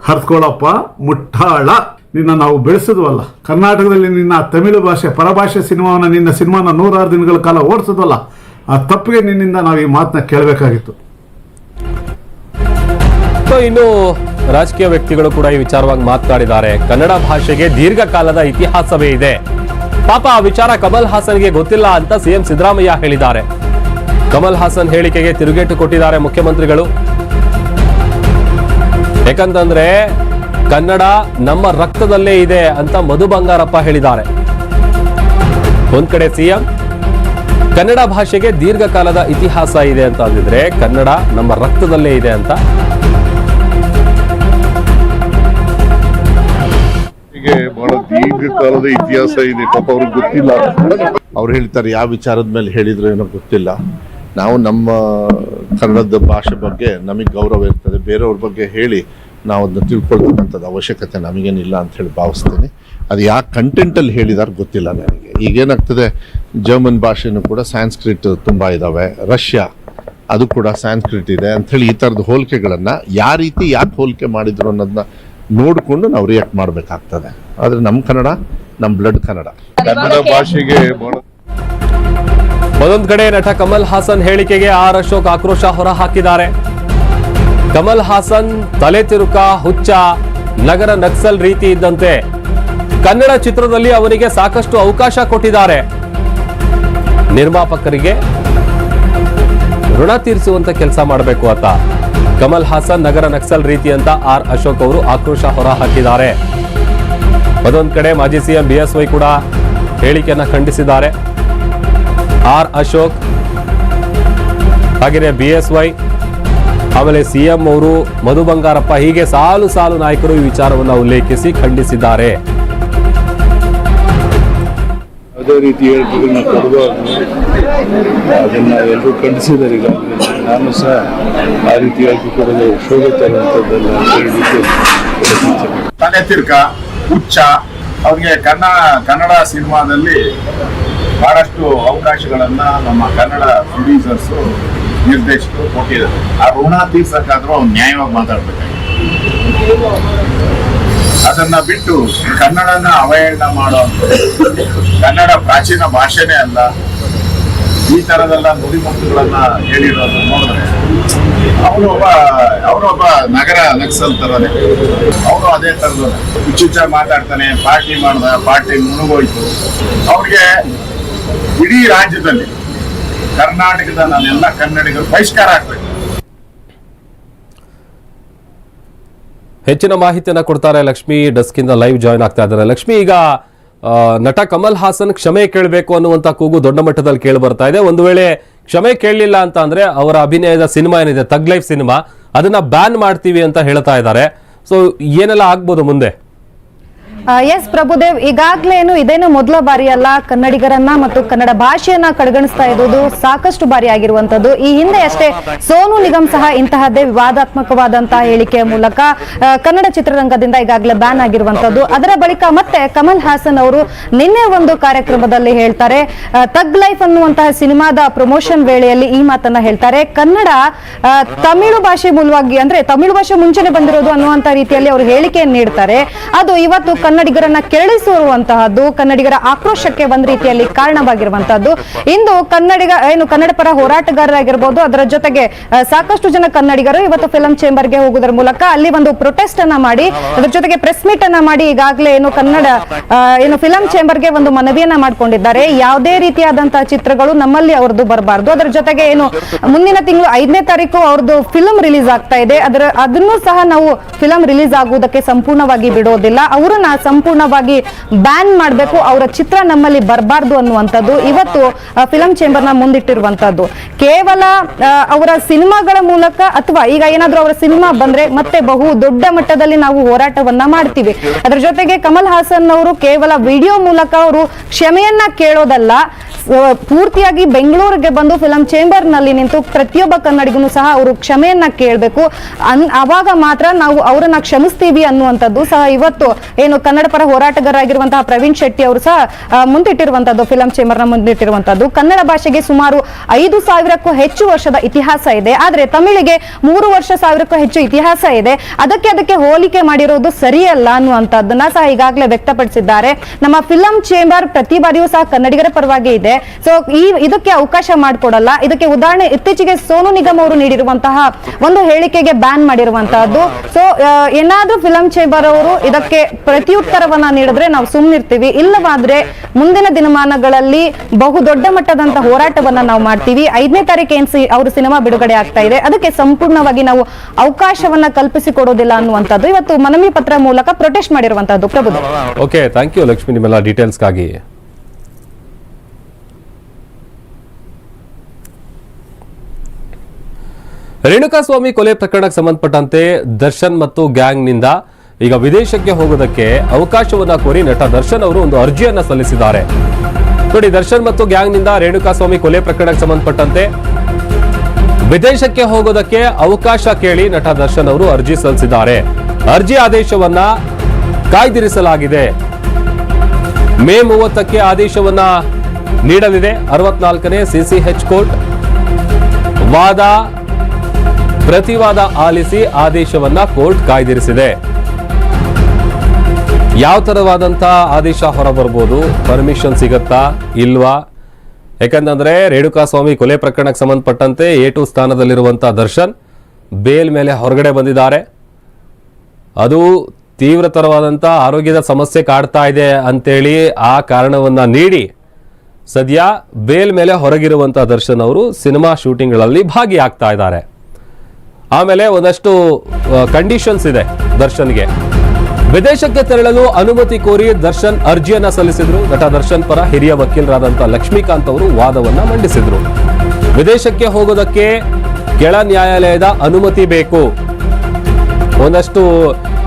ಹರ್ತ್ಕೊಳ್ಳಪ್ಪ ಮುಟ್ಟಾಳ. ನಿನ್ನ ನಾವು ಬೆಳೆಸಿದ್ವಲ್ಲ? ಕರ್ನಾಟಕದಲ್ಲಿ ನಿನ್ನ ತಮಿಳು ಭಾಷೆ, ಪರಭಾಷೆ ಸಿನಿಮಾವನ್ನ ನಿನ್ನ ಸಿನಿಮಾನ ನೂರಾರು ದಿನಗಳ ಕಾಲ ಓಡಿಸಿದ್ವಲ್ಲ, ಆ ತಪ್ಪಿಗೆ ನಿನ್ನಿಂದ ನಾವು ಈ ಮಾತನ್ನ ಕೇಳಬೇಕಾಗಿತ್ತು. ಇನ್ನು ರಾಜಕೀಯ ವ್ಯಕ್ತಿಗಳು ಕೂಡ ಈ ವಿಚಾರವಾಗಿ ಮಾತನಾಡಿದ್ದಾರೆ. ಕನ್ನಡ ಭಾಷೆಗೆ ದೀರ್ಘಕಾಲದ ಇತಿಹಾಸವೇ ಇದೆ. ಪಾಪ ಆ ವಿಚಾರ ಕಮಲ್ ಹಾಸನ್ಗೆ ಗೊತ್ತಿಲ್ಲ ಅಂತ ಸಿಎಂ ಸಿದ್ದರಾಮಯ್ಯ ಹೇಳಿದ್ದಾರೆ. ಕಮಲ್ ಹಾಸನ್ ಹೇಳಿಕೆಗೆ ತಿರುಗೇಟು ಕೊಟ್ಟಿದ್ದಾರೆ ಮುಖ್ಯಮಂತ್ರಿಗಳು. ಯಾಕಂತಂದ್ರೆ ಕನ್ನಡ ನಮ್ಮ ರಕ್ತದಲ್ಲೇ ಇದೆ ಅಂತ ಮಧು ಬಂಗಾರಪ್ಪ ಹೇಳಿದ್ದಾರೆ. ಒಂದ್ ಕಡೆ ಸಿಎಂ, ಕನ್ನಡ ಭಾಷೆಗೆ ದೀರ್ಘಕಾಲದ ಇತಿಹಾಸ ಇದೆ ಅಂತ ಅಂದಿದ್ರೆ ಕನ್ನಡ ನಮ್ಮ ರಕ್ತದಲ್ಲೇ ಇದೆ ಅಂತ. ಬಹಳ ದೀರ್ಘಕಾಲದ ಇತಿಹಾಸ ಇದೆ, ಪಾಪ ಅವ್ರಿಗೆ ಗೊತ್ತಿಲ್ಲ. ಅವ್ರು ಹೇಳ್ತಾರೆ, ಯಾವ ವಿಚಾರದ ಮೇಲೆ ಹೇಳಿದ್ರು ಏನೋ ಗೊತ್ತಿಲ್ಲ. ನಾವು ನಮ್ಮ ಕನ್ನಡದ ಭಾಷೆ ಬಗ್ಗೆ ನಮಗೆ ಗೌರವ ಇರ್ತದೆ. ಬೇರೆಯವ್ರ ಬಗ್ಗೆ ಹೇಳಿ ನಾವು ಅದನ್ನ ತಿಳ್ಕೊಳ್ತಕ್ಕಂಥದ್ದು ಅವಶ್ಯಕತೆ ನಮಗೇನಿಲ್ಲ ಅಂತ ಹೇಳಿ ಭಾವಿಸ್ತೀನಿ. ಅದು ಯಾವ ಕಂಟೆಂಟಲ್ಲಿ ಹೇಳಿದಾರೆ ಗೊತ್ತಿಲ್ಲ ನನಗೆ. ಈಗೇನಾಗ್ತದೆ ಜರ್ಮನ್ ಭಾಷೆನೂ ಕೂಡ ಸ್ಯಾನ್ಸ್ಕ್ರಿಟ್ ತುಂಬ ಇದ್ದಾವೆ ರಷ್ಯಾ ಅದು ಕೂಡ ಸ್ಯಾನ್ಸ್ಕ್ರಿಟ್ ಇದೆ ಅಂಥೇಳಿ ಈ ಥರದ ಹೋಲಿಕೆಗಳನ್ನು ಯಾವ ರೀತಿ ಯಾಕೆ ಹೋಲಿಕೆ ಮಾಡಿದ್ರು ಅನ್ನೋದನ್ನ ನೋಡಿಕೊಂಡು ನಾವು ರಿಯಾಕ್ಟ್ ಮಾಡಬೇಕಾಗ್ತದೆ. ಆದರೆ ನಮ್ಮ ಕನ್ನಡ ನಮ್ಮ ಬ್ಲಡ್ ಕನ್ನಡ. ಕನ್ನಡ ಭಾಷೆಗೆ ಒಂದೊಂದು ಮತ್ತೊಂದು ಕಡೆ ನಟ ಕಮಲ್ ಹಾಸನ್ ಹೇಳಿಕೆಗೆ ಆರ್ ಅಶೋಕ್ ಆಕ್ರೋಶ ಹೊರ ಹಾಕಿದ್ದಾರೆ ಕಮಲ್ ಹಾಸನ್, ತಲೆ ತಿರುಕ, ಹುಚ್ಚ, ನಗರ ನಕ್ಸಲ್ ರೀತಿ ಇದ್ದಂತೆ ಕನ್ನಡ ಚಿತ್ರದಲ್ಲಿ ಅವರಿಗೆ ಸಾಕಷ್ಟು ಅವಕಾಶ ಕೊಟ್ಟಿದ್ದಾರೆ. ನಿರ್ಮಾಪಕರಿಗೆ ಋಣ ತೀರಿಸುವಂತ ಕೆಲಸ ಮಾಡಬೇಕು ಅಂತ ಕಮಲ್ ಹಾಸನ್, ನಗರ ನಕ್ಸಲ್ ರೀತಿ ಅಂತ ಆರ್ ಅಶೋಕ್ ಅವರು ಆಕ್ರೋಶ ಹೊರ ಹಾಕಿದ್ದಾರೆ ಮತ್ತೊಂದು ಕಡೆ ಮಾಜಿ ಸಿಎಂ ಬಿಎಸ್ವೈ ಕೂಡ ಹೇಳಿಕೆಯನ್ನು ಖಂಡಿಸಿದ್ದಾರೆ. ಆರ್ ಅಶೋಕ್, ಹಾಗೆಯೇ ಬಿ ಎಸ್ ವೈ ಆಮೇಲೆ ಸಿಎಂ ಅವರು ಮಧು ಬಂಗಾರಪ್ಪ ಹೀಗೆ ಸಾಲು ಸಾಲು ನಾಯಕರು ಈ ವಿಚಾರವನ್ನು ಉಲ್ಲೇಖಿಸಿ ಖಂಡಿಸಿದ್ದಾರೆ. ಅದೇ ರೀತಿ ಕೊಡಬಾರ್ದು ಅದನ್ನ ಎಲ್ಲರೂ ಖಂಡಿಸಿದ್ದಾರೆ ಈಗ ನಾನು ಸಹ ಆ ರೀತಿ ಹೇಳಿಕೆ ಕೊಡೋದು ಶೋಭೆ ತರುವಂಥದ್ದಲ್ಲ ತಲೆ ತಿರ್ಕ ಹುಚ್ಚ ಅವ್ರಿಗೆ ಕನ್ನಡ ಕನ್ನಡ ಸಿನಿಮಾದಲ್ಲಿ ಬಹಳಷ್ಟು ಅವಕಾಶಗಳನ್ನು ನಮ್ಮ ಕನ್ನಡ ಪ್ರೊಡ್ಯೂಸರ್ಸ್ ನಿರ್ದೇಶಕರು ಕೊಟ್ಟಿದ್ದಾರೆ ಆ ಋಣ ತೀರ್ಸಕ್ಕಾದ್ರೂ ಅವ್ನು ನ್ಯಾಯವಾಗಿ ಮಾತಾಡ್ಬೇಕಾಗಿತ್ತು ಅದನ್ನ ಬಿಟ್ಟು ಕನ್ನಡನ ಅವಹೇಳನ ಮಾಡೋ ಕನ್ನಡ ಪ್ರಾಚೀನ ಭಾಷೆನೇ ಅಲ್ಲ ಈ ತರದೆಲ್ಲ ನುಡಿಮುತ್ತುಗಳನ್ನ ಹೇಳಿರೋದು ನೋಡಿದ್ರೆ ಅವನು ಒಬ್ಬ ಅವನೊಬ್ಬ ನಗರ ನಕ್ಸಲ್ ತರನೇ ಅವನು ಅದೇ ತರದ ಹುಚ್ಚುಚ್ಚ ಮಾತಾಡ್ತಾನೆ ಪಾರ್ಟಿ ಮಾಡ್ದ ಪಾರ್ಟಿ ಮುಳುಗೋಯ್ತು ಅವ್ರಿಗೆ ಇಡೀ ರಾಜ್ಯದಲ್ಲಿ ಕರ್ನಾಟಕದ ನಾನೆಲ್ಲ ಕನ್ನಡಿಗರು ಬಹಿಷ್ಕಾರ ಆಗ್ಬೇಕು. ಹೆಚ್ಚಿನ ಮಾಹಿತಿಯನ್ನು ಕೊಡ್ತಾರೆ ಲಕ್ಷ್ಮಿ ಡೆಸ್ಕ್ ಇಂದ ಲೈವ್ ಜಾಯ್ನ್ ಆಗ್ತಾ ಇದ್ದಾರೆ. ಲಕ್ಷ್ಮಿ, ಈಗ ನಟ ಕಮಲ್ ಹಾಸನ್ ಕ್ಷಮೆ ಕೇಳಬೇಕು ಅನ್ನುವಂತ ಕೂಗು ದೊಡ್ಡ ಮಟ್ಟದಲ್ಲಿ ಕೇಳಿ ಬರ್ತಾ ಇದೆ. ಒಂದು ವೇಳೆ ಕ್ಷಮೆ ಕೇಳಲಿಲ್ಲ ಅಂತ ಅಂದ್ರೆ ಅವರ ಅಭಿನಯದ ಸಿನಿಮಾ ಏನಿದೆ, ತಗ್ ಲೈಫ್ ಸಿನಿಮಾ, ಅದನ್ನ ಬ್ಯಾನ್ ಮಾಡ್ತೀವಿ ಅಂತ ಹೇಳ್ತಾ ಇದ್ದಾರೆ. ಸೊ ಏನೆಲ್ಲ ಆಗ್ಬೋದು ಮುಂದೆ? ಎಸ್ ಪ್ರಭುದೇವ್ ಈಗಾಗ್ಲೇನು ಇದೇನು ಮೊದಲ ಬಾರಿ ಅಲ್ಲ, ಕನ್ನಡಿಗರನ್ನ ಮತ್ತು ಕನ್ನಡ ಭಾಷೆಯನ್ನ ಕಡೆಗಣಿಸ್ತಾ ಇರುವುದು ಸಾಕಷ್ಟು ಬಾರಿ ಆಗಿರುವಂತದ್ದು ಈ ಹಿಂದೆ ಅಷ್ಟೇ ಸೋನು ನಿಗಮ್ ಸಹ ಇಂತಹದ್ದೇ ವಿವಾದಾತ್ಮಕವಾದಂತಹ ಹೇಳಿಕೆಯ ಮೂಲಕ ಕನ್ನಡ ಚಿತ್ರರಂಗದಿಂದ ಈಗಾಗಲೇ ಬ್ಯಾನ್ ಆಗಿರುವಂತದ್ದು ಅದರ ಬಳಿಕ ಮತ್ತೆ ಕಮಲ್ ಹಾಸನ್ ಅವರು ನಿನ್ನೆ ಒಂದು ಕಾರ್ಯಕ್ರಮದಲ್ಲಿ ಹೇಳ್ತಾರೆ ತಗ್ ಲೈಫ್ ಅನ್ನುವಂತಹ ಸಿನಿಮಾದ ಪ್ರಮೋಷನ್ ವೇಳೆಯಲ್ಲಿ ಈ ಮಾತನ್ನ ಹೇಳ್ತಾರೆ. ಕನ್ನಡ ತಮಿಳು ಭಾಷೆ ಮೂಲವಾಗಿ ಅಂದ್ರೆ ತಮಿಳು ಭಾಷೆ ಮುಂಚೆನೆ ಬಂದಿರೋದು ಅನ್ನುವಂತ ರೀತಿಯಲ್ಲಿ ಅವರು ಹೇಳಿಕೆಯನ್ನು ನೀಡ್ತಾರೆ. ಅದು ಇವತ್ತು ಕನ್ನಡಿಗರನ್ನ ಕೆರಳಿಸಿರುವಂತಹದ್ದು, ಕನ್ನಡಿಗರ ಆಕ್ರೋಶಕ್ಕೆ ಒಂದ್ ರೀತಿಯಲ್ಲಿ ಕಾರಣವಾಗಿರುವಂತಹದ್ದು. ಇಂದು ಕನ್ನಡಿಗ, ಏನು ಕನ್ನಡ ಪರ ಹೋರಾಟಗಾರರಾಗಿರ್ಬೋದು, ಅದರ ಜೊತೆಗೆ ಸಾಕಷ್ಟು ಜನ ಕನ್ನಡಿಗರು ಇವತ್ತು ಫಿಲಂ ಚೇಂಬರ್ಗೆ ಹೋಗುವುದರ ಮೂಲಕ ಅಲ್ಲಿ ಒಂದು ಪ್ರೊಟೆಸ್ಟ್ ಅನ್ನ ಮಾಡಿ, ಅದರ ಜೊತೆಗೆ ಪ್ರೆಸ್ ಮೀಟ್ ಅನ್ನ ಮಾಡಿ ಈಗಾಗಲೇ ಏನು ಕನ್ನಡ ಏನು ಫಿಲಂ ಚೇಂಬರ್ಗೆ ಒಂದು ಮನವಿಯನ್ನ ಮಾಡ್ಕೊಂಡಿದ್ದಾರೆ. ಯಾವುದೇ ರೀತಿಯಾದಂತಹ ಚಿತ್ರಗಳು ನಮ್ಮಲ್ಲಿ ಅವ್ರದ್ದು ಬರಬಾರ್ದು. ಅದರ ಜೊತೆಗೆ ಏನು, ಮುಂದಿನ ತಿಂಗಳು ಐದನೇ ತಾರೀಕು ಅವ್ರದ್ದು ಫಿಲಂ ರಿಲೀಸ್ ಆಗ್ತಾ ಇದೆ. ಅದರ, ಅದನ್ನು ಸಹ ನಾವು ಫಿಲಂ ರಿಲೀಸ್ ಆಗುವುದಕ್ಕೆ ಸಂಪೂರ್ಣವಾಗಿ ಬಿಡೋದಿಲ್ಲ. ಅವರನ್ನ ಸಂಪೂರ್ಣವಾಗಿ ಬ್ಯಾನ್ ಮಾಡಬೇಕು, ಅವರ ಚಿತ್ರ ನಮ್ಮಲ್ಲಿ ಬರಬಾರ್ದು ಅನ್ನುವಂಥದ್ದು ಇವತ್ತು ಫಿಲಂ ಚೇಂಬರ್ನ ಮುಂದಿಟ್ಟಿರುವಂತದ್ದು ಕೇವಲ ಅವರ ಸಿನಿಮಾಗಳ ಮೂಲಕ ಅಥವಾ ಈಗ ಏನಾದರೂ ಅವರ ಸಿನಿಮಾ ಬಂದ್ರೆ ಮತ್ತೆ ಬಹು ದೊಡ್ಡ ಮಟ್ಟದಲ್ಲಿ ನಾವು ಹೋರಾಟವನ್ನ ಮಾಡ್ತೀವಿ. ಅದರ ಜೊತೆಗೆ ಕಮಲ್ ಹಾಸನ್ ಅವರು ಕೇವಲ ವಿಡಿಯೋ ಮೂಲಕ ಅವರು ಕ್ಷಮೆಯನ್ನ ಕೇಳೋದಲ್ಲ ಪೂರ್ತಿಯಾಗಿ ಬೆಂಗಳೂರಿಗೆ ಬಂದು ಫಿಲಂ ಚೇಂಬರ್ನಲ್ಲಿ ನಿಂತು ಪ್ರತಿಯೊಬ್ಬ ಕನ್ನಡಿಗೂ ಸಹ ಅವರು ಕ್ಷಮೆಯನ್ನ ಕೇಳಬೇಕು. ಅವಾಗ ಮಾತ್ರ ನಾವು ಅವರನ್ನ ಕ್ಷಮಿಸ್ತೀವಿ ಅನ್ನುವಂಥದ್ದು ಸಹ ಇವತ್ತು, ಏನು ಕನ್ನಡ ಪರ ಹೋರಾಟಗಾರರಾಗಿರುವಂತಹ ಪ್ರವೀಣ್ ಶೆಟ್ಟಿ ಅವರು ಸಹ ಮುಂದಿಟ್ಟಿರುವಂತದ್ದು ಫಿಲಂ ಚೇಂಬರ್ನ ಮುಂದಿಟ್ಟಿರುವಂತದ್ದು ಕನ್ನಡ ಭಾಷೆಗೆ ಸುಮಾರು ಐದು ಸಾವಿರಕ್ಕೂ ಹೆಚ್ಚು ವರ್ಷದ ಇತಿಹಾಸ ಇದೆ. ಆದ್ರೆ ತಮಿಳಿಗೆ ಮೂರು ವರ್ಷ ಸಾವಿರಕ್ಕೂ ಹೆಚ್ಚು ಇತಿಹಾಸ ಇದೆ. ಅದಕ್ಕೆ ಅದಕ್ಕೆ ಹೋಲಿಕೆ ಮಾಡಿರೋದು ಸರಿಯಲ್ಲ ಅನ್ನುವಂಥದ್ದನ್ನ ಸಹ ಈಗಾಗಲೇ ವ್ಯಕ್ತಪಡಿಸಿದ್ದಾರೆ. ನಮ್ಮ ಫಿಲಂ ಚೇಂಬರ್ ಪ್ರತಿ ಬಾರಿಯೂ ಸಹ ಕನ್ನಡಿಗರ ಪರವಾಗಿ ಇದೆ. ಸೊ ಈ, ಇದಕ್ಕೆ ಅವಕಾಶ ಮಾಡಿಕೊಡಲ್ಲ. ಇದಕ್ಕೆ ಉದಾಹರಣೆ, ಇತ್ತೀಚೆಗೆ ಸೋನು ನಿಗಮ್ ಅವರು ನೀಡಿರುವಂತಹ ಒಂದು ಹೇಳಿಕೆಗೆ ಬ್ಯಾನ್ ಮಾಡಿರುವಂತಹದ್ದು. ಸೊ ಏನಾದ್ರೂ ಫಿಲಂ ಚೇಂಬರ್ ಅವರು ಇದಕ್ಕೆ ಪ್ರತಿಯುತ್ತರವನ್ನ ನೀಡಿದ್ರೆ ನಾವು ಸುಮ್ಮನಿರ್ತೀವಿ ಇಲ್ಲವಾದ್ರೆ ಮುಂದಿನ ದಿನಮಾನಗಳಲ್ಲಿ ಬಹು ದೊಡ್ಡ ಮಟ್ಟದಂತ ಹೋರಾಟವನ್ನ ನಾವು ಮಾಡ್ತೀವಿ. ಐದನೇ ತಾರೀಕು ಏನ್ ಅವರು ಸಿನಿಮಾ ಬಿಡುಗಡೆ ಆಗ್ತಾ ಇದೆ. ಅದಕ್ಕೆ ಸಂಪೂರ್ಣವಾಗಿ ನಾವು ಅವಕಾಶವನ್ನ ಕಲ್ಪಿಸಿಕೊಡೋದಿಲ್ಲ ಅನ್ನುವಂಥದ್ದು ಇವತ್ತು ಮನವಿ ಪತ್ರ ಮೂಲಕ protest ಮಾಡಿರುವಂತಹದ್ದು Prabhu okay thank you Lakshmi, ನಿಮ್ಮೆಲ್ಲ ಡೀಟೇಲ್ಸ್ಗಾಗಿ ರೇಣುಕಾಸ್ವಾಮಿ ಕೊಲೆ ಪ್ರಕರಣಕ್ಕೆ ಸಂಬಂಧಪಟ್ಟಂತೆ ದರ್ಶನ್ ಮತ್ತು ಗ್ಯಾಂಗ್ನಿಂದ ಈಗ ವಿದೇಶಕ್ಕೆ ಹೋಗೋದಕ್ಕೆ ಅವಕಾಶವನ್ನ ಕೋರಿ ನಟ ದರ್ಶನ್ ಅವರು ಒಂದು ಅರ್ಜಿಯನ್ನ ಸಲ್ಲಿಸಿದ್ದಾರೆ. ನೋಡಿ, ದರ್ಶನ್ ಮತ್ತು ಗ್ಯಾಂಗ್ನಿಂದ ರೇಣುಕಾಸ್ವಾಮಿ ಕೊಲೆ ಪ್ರಕರಣಕ್ಕೆ ಸಂಬಂಧಪಟ್ಟಂತೆ ವಿದೇಶಕ್ಕೆ ಹೋಗೋದಕ್ಕೆ ಅವಕಾಶ ಕೇಳಿ ನಟ ದರ್ಶನ್ ಅವರು ಅರ್ಜಿ ಸಲ್ಲಿಸಿದ್ದಾರೆ. ಅರ್ಜಿ ಆದೇಶವನ್ನ ಕಾಯ್ದಿರಿಸಲಾಗಿದೆ. ಮೇ ಮೂವತ್ತಕ್ಕೆ ಆದೇಶವನ್ನ ನೀಡಲಿದೆ. ಅರವತ್ನಾಲ್ಕನೇ ಸಿಸಿಎಚ್ ಕೋರ್ಟ್ ವಾದ ಪ್ರತಿವಾದ ಆಲಿಸಿ ಆದೇಶವನ್ನ ಕೋರ್ಟ್ ಕಾಯ್ದಿರಿಸಿದೆ. ಯಾವ ತರವಾದಂತಹ ಆದೇಶ ಹೊರಬರ್ಬೋದು? ಪರ್ಮಿಷನ್ ಸಿಗತ್ತಾ? ಇಲ್ವಾ? ಯಾಕಂತಂದ್ರೆ ರೇಣುಕಾಸ್ವಾಮಿ ಕೊಲೆ ಪ್ರಕರಣಕ್ಕೆ ಸಂಬಂಧಪಟ್ಟಂತೆ ಎ ಟು ಸ್ಥಾನದಲ್ಲಿರುವಂತಹ ದರ್ಶನ್ ಬೇಲ್ ಮೇಲೆ ಹೊರಗಡೆ ಬಂದಿದ್ದಾರೆ. ಅದು ತೀವ್ರತರವಾದಂಥ ಆರೋಗ್ಯದ ಸಮಸ್ಯೆ ಕಾಡ್ತಾ ಇದೆ ಅಂತೇಳಿ ಆ ಕಾರಣವನ್ನ ನೀಡಿ ಸದ್ಯ ಬೇಲ್ ಮೇಲೆ ಹೊರಗಿರುವಂಥ ದರ್ಶನ್ ಅವರು ಸಿನಿಮಾ ಶೂಟಿಂಗ್ಗಳಲ್ಲಿ ಭಾಗಿಯಾಗ್ತಾ ಇದ್ದಾರೆ. ಆಮೇಲೆ ಒಂದಷ್ಟು ಕಂಡೀಷನ್ಸ್ ಇದೆ ದರ್ಶನ್ಗೆ. ವಿದೇಶಕ್ಕೆ ತೆರಳಲು ಅನುಮತಿ ಕೋರಿ ದರ್ಶನ್ ಅರ್ಜಿಯನ್ನ ಸಲ್ಲಿಸಿದ್ರು. ನಟ ದರ್ಶನ್ ಪರ ಹಿರಿಯ ವಕೀಲರಾದಂತಹ ಲಕ್ಷ್ಮೀಕಾಂತ್ ಅವರು ವಾದವನ್ನ ಮಂಡಿಸಿದ್ರು. ವಿದೇಶಕ್ಕೆ ಹೋಗೋದಕ್ಕೆ ಕೆಳ ನ್ಯಾಯಾಲಯದ ಅನುಮತಿ ಬೇಕು. ಒಂದಷ್ಟು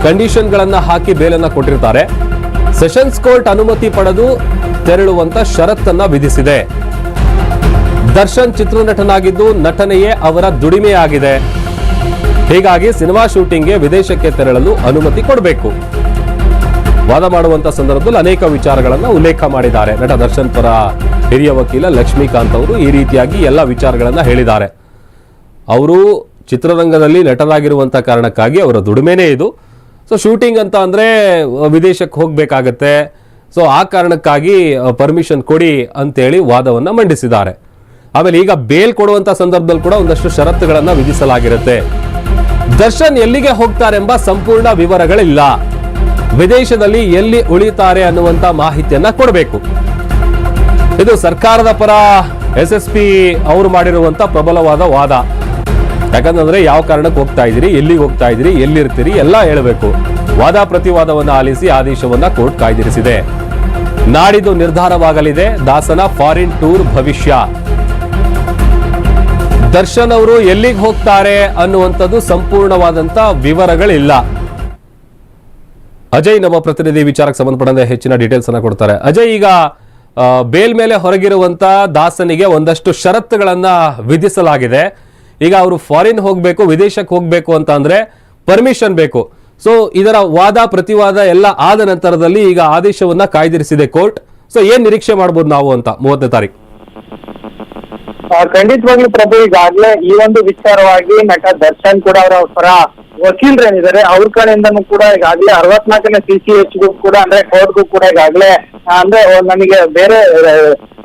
ಕಂಡೀಷನ್ಗಳನ್ನ ಹಾಕಿ ಬೇಲನ್ನ ಕೊಟ್ಟಿರ್ತಾರೆ. ಸೆಷನ್ಸ್ ಕೋರ್ಟ್ ಅನುಮತಿ ಪಡೆದು ತೆರಳುವಂತ ಷರತ್ತನ್ನ ವಿಧಿಸಿದೆ. ದರ್ಶನ್ ಚಿತ್ರನಟನಾಗಿದ್ದು ನಟನೆಯೇ ಅವರ ದುಡಿಮೆಯಾಗಿದೆ. ಹೀಗಾಗಿ ಸಿನಿಮಾ ಶೂಟಿಂಗ್ಗೆ ವಿದೇಶಕ್ಕೆ ತೆರಳಲು ಅನುಮತಿ ಕೊಡಬೇಕು. ವಾದ ಮಾಡುವಂತ ಸಂದರ್ಭದಲ್ಲಿ ಅನೇಕ ವಿಚಾರಗಳನ್ನು ಉಲ್ಲೇಖ ಮಾಡಿದ್ದಾರೆ. ನಟ ದರ್ಶನ್ ಪರ ಹಿರಿಯ ವಕೀಲ ಲಕ್ಷ್ಮೀಕಾಂತ್ ಅವರು ಈ ರೀತಿಯಾಗಿ ಎಲ್ಲ ವಿಚಾರಗಳನ್ನು ಹೇಳಿದ್ದಾರೆ. ಅವರು ಚಿತ್ರರಂಗದಲ್ಲಿ ನಟರಾಗಿರುವಂಥ ಕಾರಣಕ್ಕಾಗಿ ಅವರ ದುಡಿಮೆನೇ ಇದು. ಸೊ ಶೂಟಿಂಗ್ ಅಂತ ಅಂದರೆ ವಿದೇಶಕ್ಕೆ ಹೋಗಬೇಕಾಗತ್ತೆ. ಸೊ ಆ ಕಾರಣಕ್ಕಾಗಿ ಪರ್ಮಿಷನ್ ಕೊಡಿ ಅಂತೇಳಿ ವಾದವನ್ನು ಮಂಡಿಸಿದ್ದಾರೆ. ಆಮೇಲೆ ಈಗ ಬೇಲ್ ಕೊಡುವಂಥ ಸಂದರ್ಭದಲ್ಲಿ ಕೂಡ ಒಂದಷ್ಟು ಷರತ್ತುಗಳನ್ನು ವಿಧಿಸಲಾಗಿರುತ್ತೆ. ದರ್ಶನ್ ಎಲ್ಲಿಗೆ ಹೋಗ್ತಾರೆಂಬ ಸಂಪೂರ್ಣ ವಿವರಗಳಿಲ್ಲ. ವಿದೇಶದಲ್ಲಿ ಎಲ್ಲಿ ಉಳಿತಾರೆ ಅನ್ನುವಂತ ಮಾಹಿತಿಯನ್ನ ಕೊಡಬೇಕು. ಇದು ಸರ್ಕಾರದ ಪರ ಎಸ್ ಎಸ್ ಪಿ ಅವರು ಮಾಡಿರುವಂತ ಪ್ರಬಲವಾದ ವಾದ. ಯಾಕಂತಂದ್ರೆ ಯಾವ ಕಾರಣಕ್ಕೆ ಹೋಗ್ತಾ ಇದ್ದೀರಿ ಎಲ್ಲಿಗೆ ಹೋಗ್ತಾ ಇದ್ದೀರಿ, ಎಲ್ಲಿರ್ತೀರಿ ಎಲ್ಲ ಹೇಳಬೇಕು. ವಾದ ಪ್ರತಿವಾದವನ್ನು ಆಲಿಸಿ ಆದೇಶವನ್ನ ಕೋರ್ಟ್ ಕಾಯ್ದಿರಿಸಿದೆ. ನಾಡಿದು ನಿರ್ಧಾರವಾಗಲಿದೆ, ದಾಸನ ಫಾರಿನ್ ಟೂರ್ ಭವಿಷ್ಯ. ದರ್ಶನ್ ಅವರು ಎಲ್ಲಿಗೆ ಹೋಗ್ತಾರೆ ಅನ್ನುವಂಥದ್ದು ಸಂಪೂರ್ಣವಾದಂತ ವಿವರಗಳಿಲ್ಲ. ಅಜಯ್ ನಮ್ಮ ಪ್ರತಿನಿಧಿ ವಿಚಾರಕ್ಕೆ ಸಂಬಂಧಪಟ್ಟಂತೆ ಹೆಚ್ಚಿನ ಡೀಟೇಲ್ಸ್ ಅನ್ನ ಕೊಡ್ತಾರೆ. ಅಜಯ್ ಈಗ ಬೇಲ್ ಮೇಲೆ ಹೊರಗಿರುವಂತ ದಾಸನಿಗೆ ಒಂದಷ್ಟು ಷರತ್ತುಗಳನ್ನ ವಿಧಿಸಲಾಗಿದೆ. ಈಗ ಅವರು ಫಾರಿನ್ ಹೋಗ್ಬೇಕು, ವಿದೇಶಕ್ಕೆ ಹೋಗ್ಬೇಕು ಅಂತ ಅಂದ್ರೆ ಪರ್ಮಿಷನ್ ಬೇಕು. ಸೊ ಇದರ ವಾದ, ಪ್ರತಿವಾದ ಎಲ್ಲ ಆದ ನಂತರದಲ್ಲಿ ಈಗ ಆದೇಶವನ್ನ ಕಾಯ್ದಿರಿಸಿದೆ ಕೋರ್ಟ್. ಸೊ ಏನ್ ನಿರೀಕ್ಷೆ ಮಾಡಬಹುದು ನಾವು ಅಂತ ಮೂವತ್ತನೇ ತಾರೀಕು? ಖಂಡಿತವಾಗ್ಲೂ ಪ್ರಭು, ಈಗಾಗ್ಲೇ ಈ ಒಂದು ವಿಚಾರವಾಗಿ ನಟ ದರ್ಶನ್ ಕೂಡ ಅವರ ಪರ ವಕೀಲರೇನಿದ್ದಾರೆ, ಅವ್ರ ಕಡೆಯಿಂದನೂ ಕೂಡ ಈಗಾಗ್ಲೇ ಅರವತ್ನಾಲ್ಕನೇ ಸಿ ಸಿ ಎಚ್ಗೂ ಕೂಡ, ಅಂದ್ರೆ ಕೋರ್ಟ್ಗೂ ಕೂಡ ಈಗಾಗ್ಲೇ ಅಂದ್ರೆ ನಮಗೆ ಬೇರೆ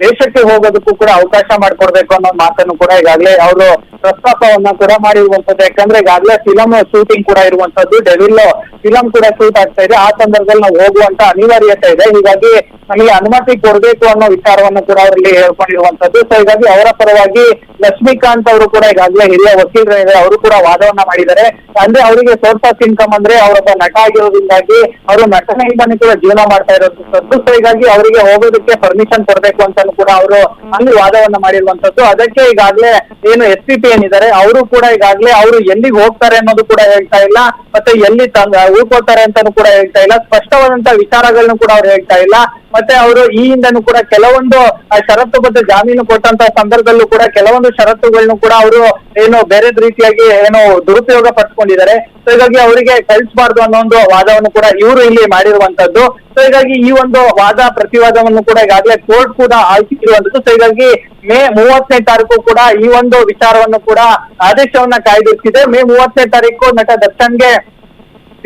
ದೇಶಕ್ಕೆ ಹೋಗೋದಕ್ಕೂ ಕೂಡ ಅವಕಾಶ ಮಾಡ್ಕೊಡ್ಬೇಕು ಅನ್ನೋ ಮಾತನ್ನು ಕೂಡ ಈಗಾಗಲೇ ಅವರು ಪ್ರಸ್ತಾಪವನ್ನ ಕೂಡ ಮಾಡಿರುವಂತದ್ದು ಯಾಕಂದ್ರೆ ಈಗಾಗಲೇ ಫಿಲಂ ಶೂಟಿಂಗ್ ಕೂಡ ಇರುವಂತದ್ದು ಡೆವಿಲ್ ಫಿಲಂ ಕೂಡ ಶೂಟ್ ಆಗ್ತಾ ಇದೆ. ಆ ಸಂದರ್ಭದಲ್ಲಿ ನಾವು ಹೋಗುವಂತ ಅನಿವಾರ್ಯತೆ ಇದೆ. ಹೀಗಾಗಿ ನಮಗೆ ಅನುಮತಿ ಕೊಡಬೇಕು ಅನ್ನೋ ವಿಚಾರವನ್ನು ಕೂಡ ಅವರಲ್ಲಿ ಹೇಳ್ಕೊಂಡಿರುವಂತದ್ದು ಸೊ ಹೀಗಾಗಿ ಅವರ ಪರವಾಗಿ ಲಕ್ಷ್ಮೀಕಾಂತ್ ಅವರು ಕೂಡ ಈಗಾಗಲೇ ಹಿರಿಯ ವಕೀಲರಿದ್ದಾರೆ. ಅವರು ಕೂಡ ವಾದವನ್ನ ಮಾಡಿದ್ದಾರೆ. ಅಂದ್ರೆ ಅವರಿಗೆ ಸೋರ್ಸ್ ಆಫ್ ಇನ್ಕಮ್ ಅಂದ್ರೆ ಅವರೊಬ್ಬ ನಟ ಆಗಿರೋದ್ರಿಂದಾಗಿ ಅವರು ನಟನೆಯಿಂದಾನೇ ಕೂಡ ಜೀವನ ಮಾಡ್ತಾ ಇರೋದು ಸೊ ಹೀಗಾಗಿ ಅವರಿಗೆ ಹೋಗೋದಕ್ಕೆ ಪರ್ಮಿಷನ್ ಕೊಡಬೇಕು ಕೂಡ ಅವರು ಅಲ್ಲಿ ವಾದವನ್ನ ಮಾಡಿರುವಂತದ್ದು. ಅದಕ್ಕೆ ಈಗಾಗಲೇ ಏನು ಎಸ್ ಪಿ ಪಿ ಏನಿದ್ದಾರೆ, ಅವರು ಕೂಡ ಈಗಾಗಲೇ ಅವರು ಎಲ್ಲಿಗೆ ಹೋಗ್ತಾರೆ ಅನ್ನೋದು ಕೂಡ ಹೇಳ್ತಾ ಇಲ್ಲ. ಮತ್ತೆ ಎಲ್ಲಿ ಉಳ್ಕೊಳ್ತಾರೆ ಅಂತಾನು ಕೂಡ ಹೇಳ್ತಾ ಇಲ್ಲ. ಸ್ಪಷ್ಟವಾದಂತ ವಿಚಾರಗಳನ್ನು ಕೂಡ ಅವ್ರು ಹೇಳ್ತಾ ಇಲ್ಲ. ಮತ್ತೆ ಅವರು ಈ ಹಿಂದೆನೂ ಕೂಡ ಕೆಲವೊಂದು ಷರತ್ತುಬದ್ಧ ಜಾಮೀನು ಕೊಟ್ಟಂತ ಸಂದರ್ಭದಲ್ಲೂ ಕೂಡ ಕೆಲವೊಂದು ಷರತ್ತುಗಳನ್ನು ಕೂಡ ಅವರು ಏನು ಬೇರೆ ರೀತಿಯಾಗಿ ಏನು ದುರುಪಯೋಗ ಪಡ್ಕೊಂಡಿದ್ದಾರೆ ಸೊ, ಹೀಗಾಗಿ ಅವರಿಗೆ ಕಳಿಸಬಾರ್ದು ಅನ್ನೋ ಒಂದು ವಾದವನ್ನು ಕೂಡ ಇವರು ಇಲ್ಲಿ ಮಾಡಿರುವಂತದ್ದು. ಸೊ ಹೀಗಾಗಿ ಈ ಒಂದು ವಾದ ಪ್ರತಿವಾದವನ್ನು ಕೂಡ ಈಗಾಗಲೇ ಕೋರ್ಟ್ ಕೂಡ ಆಯ್ಸಿರುವಂತದ್ದು ಸೊ ಹೀಗಾಗಿ ಮೇ ಮೂವತ್ತನೇ ತಾರೀಕು ಕೂಡ ಈ ಒಂದು ವಿಚಾರವನ್ನು ಕೂಡ ಆದೇಶವನ್ನ ಕಾಯ್ದಿರಿಸಿದೆ. ಮೇ ಮೂವತ್ತನೇ ತಾರೀಕು ನಟ ದರ್ಶನ್ಗೆ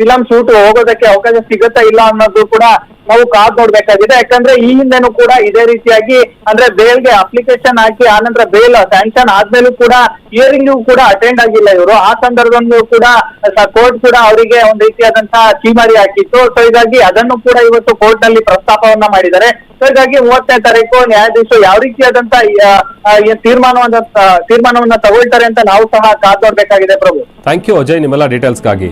ಫಿಲಂ ಶೂಟ್ ಹೋಗೋದಕ್ಕೆ ಅವಕಾಶ ಸಿಗುತ್ತಾ ಇಲ್ಲ ಅನ್ನೋದು ಕೂಡ ನಾವು ಕಾದ್ ನೋಡ್ಬೇಕಾಗಿದೆ. ಯಾಕಂದ್ರೆ ಈ ಹಿಂದೆನೂ ಕೂಡ ಇದೇ ರೀತಿಯಾಗಿ ಅಂದ್ರೆ ಬೇಲ್ಗೆ ಅಪ್ಲಿಕೇಶನ್ ಹಾಕಿ, ಆನಂತರ ಬೇಲ್ ಸ್ಯಾಂಕ್ಷನ್ ಆದ್ಮೇಲೂ ಕೂಡ ಹಿಯರಿಂಗ್ ಕೂಡ ಅಟೆಂಡ್ ಆಗಿಲ್ಲ ಇವರು. ಆ ಸಂದರ್ಭದಲ್ಲೂ ಕೂಡ ಕೋರ್ಟ್ ಕೂಡ ಅವರಿಗೆ ಒಂದ್ ರೀತಿಯಾದಂತಹ ಚೀಮಾರಿ ಹಾಕಿತ್ತು. ಸೊ ಹೀಗಾಗಿ ಅದನ್ನು ಕೂಡ ಇವತ್ತು ಕೋರ್ಟ್ನಲ್ಲಿ ಪ್ರಸ್ತಾಪವನ್ನ ಮಾಡಿದ್ದಾರೆ. ಸೊ ಹೀಗಾಗಿ ಮೂವತ್ತನೇ ತಾರೀಕು ನ್ಯಾಯಾಧೀಶರು ಯಾವ ರೀತಿಯಾದಂತಹ ತೀರ್ಮಾನವನ್ನ ತೀರ್ಮಾನವನ್ನ ತಗೊಳ್ತಾರೆ ಅಂತ ನಾವು ಸಹ ಕಾದ್ ನೋಡ್ಬೇಕಾಗಿದೆ ಪ್ರಭು. ಥ್ಯಾಂಕ್ ಯು ಅಜಯ್ ನಿಮ್ಮೆಲ್ಲ ಡೀಟೇಲ್ಸ್ಗಾಗಿ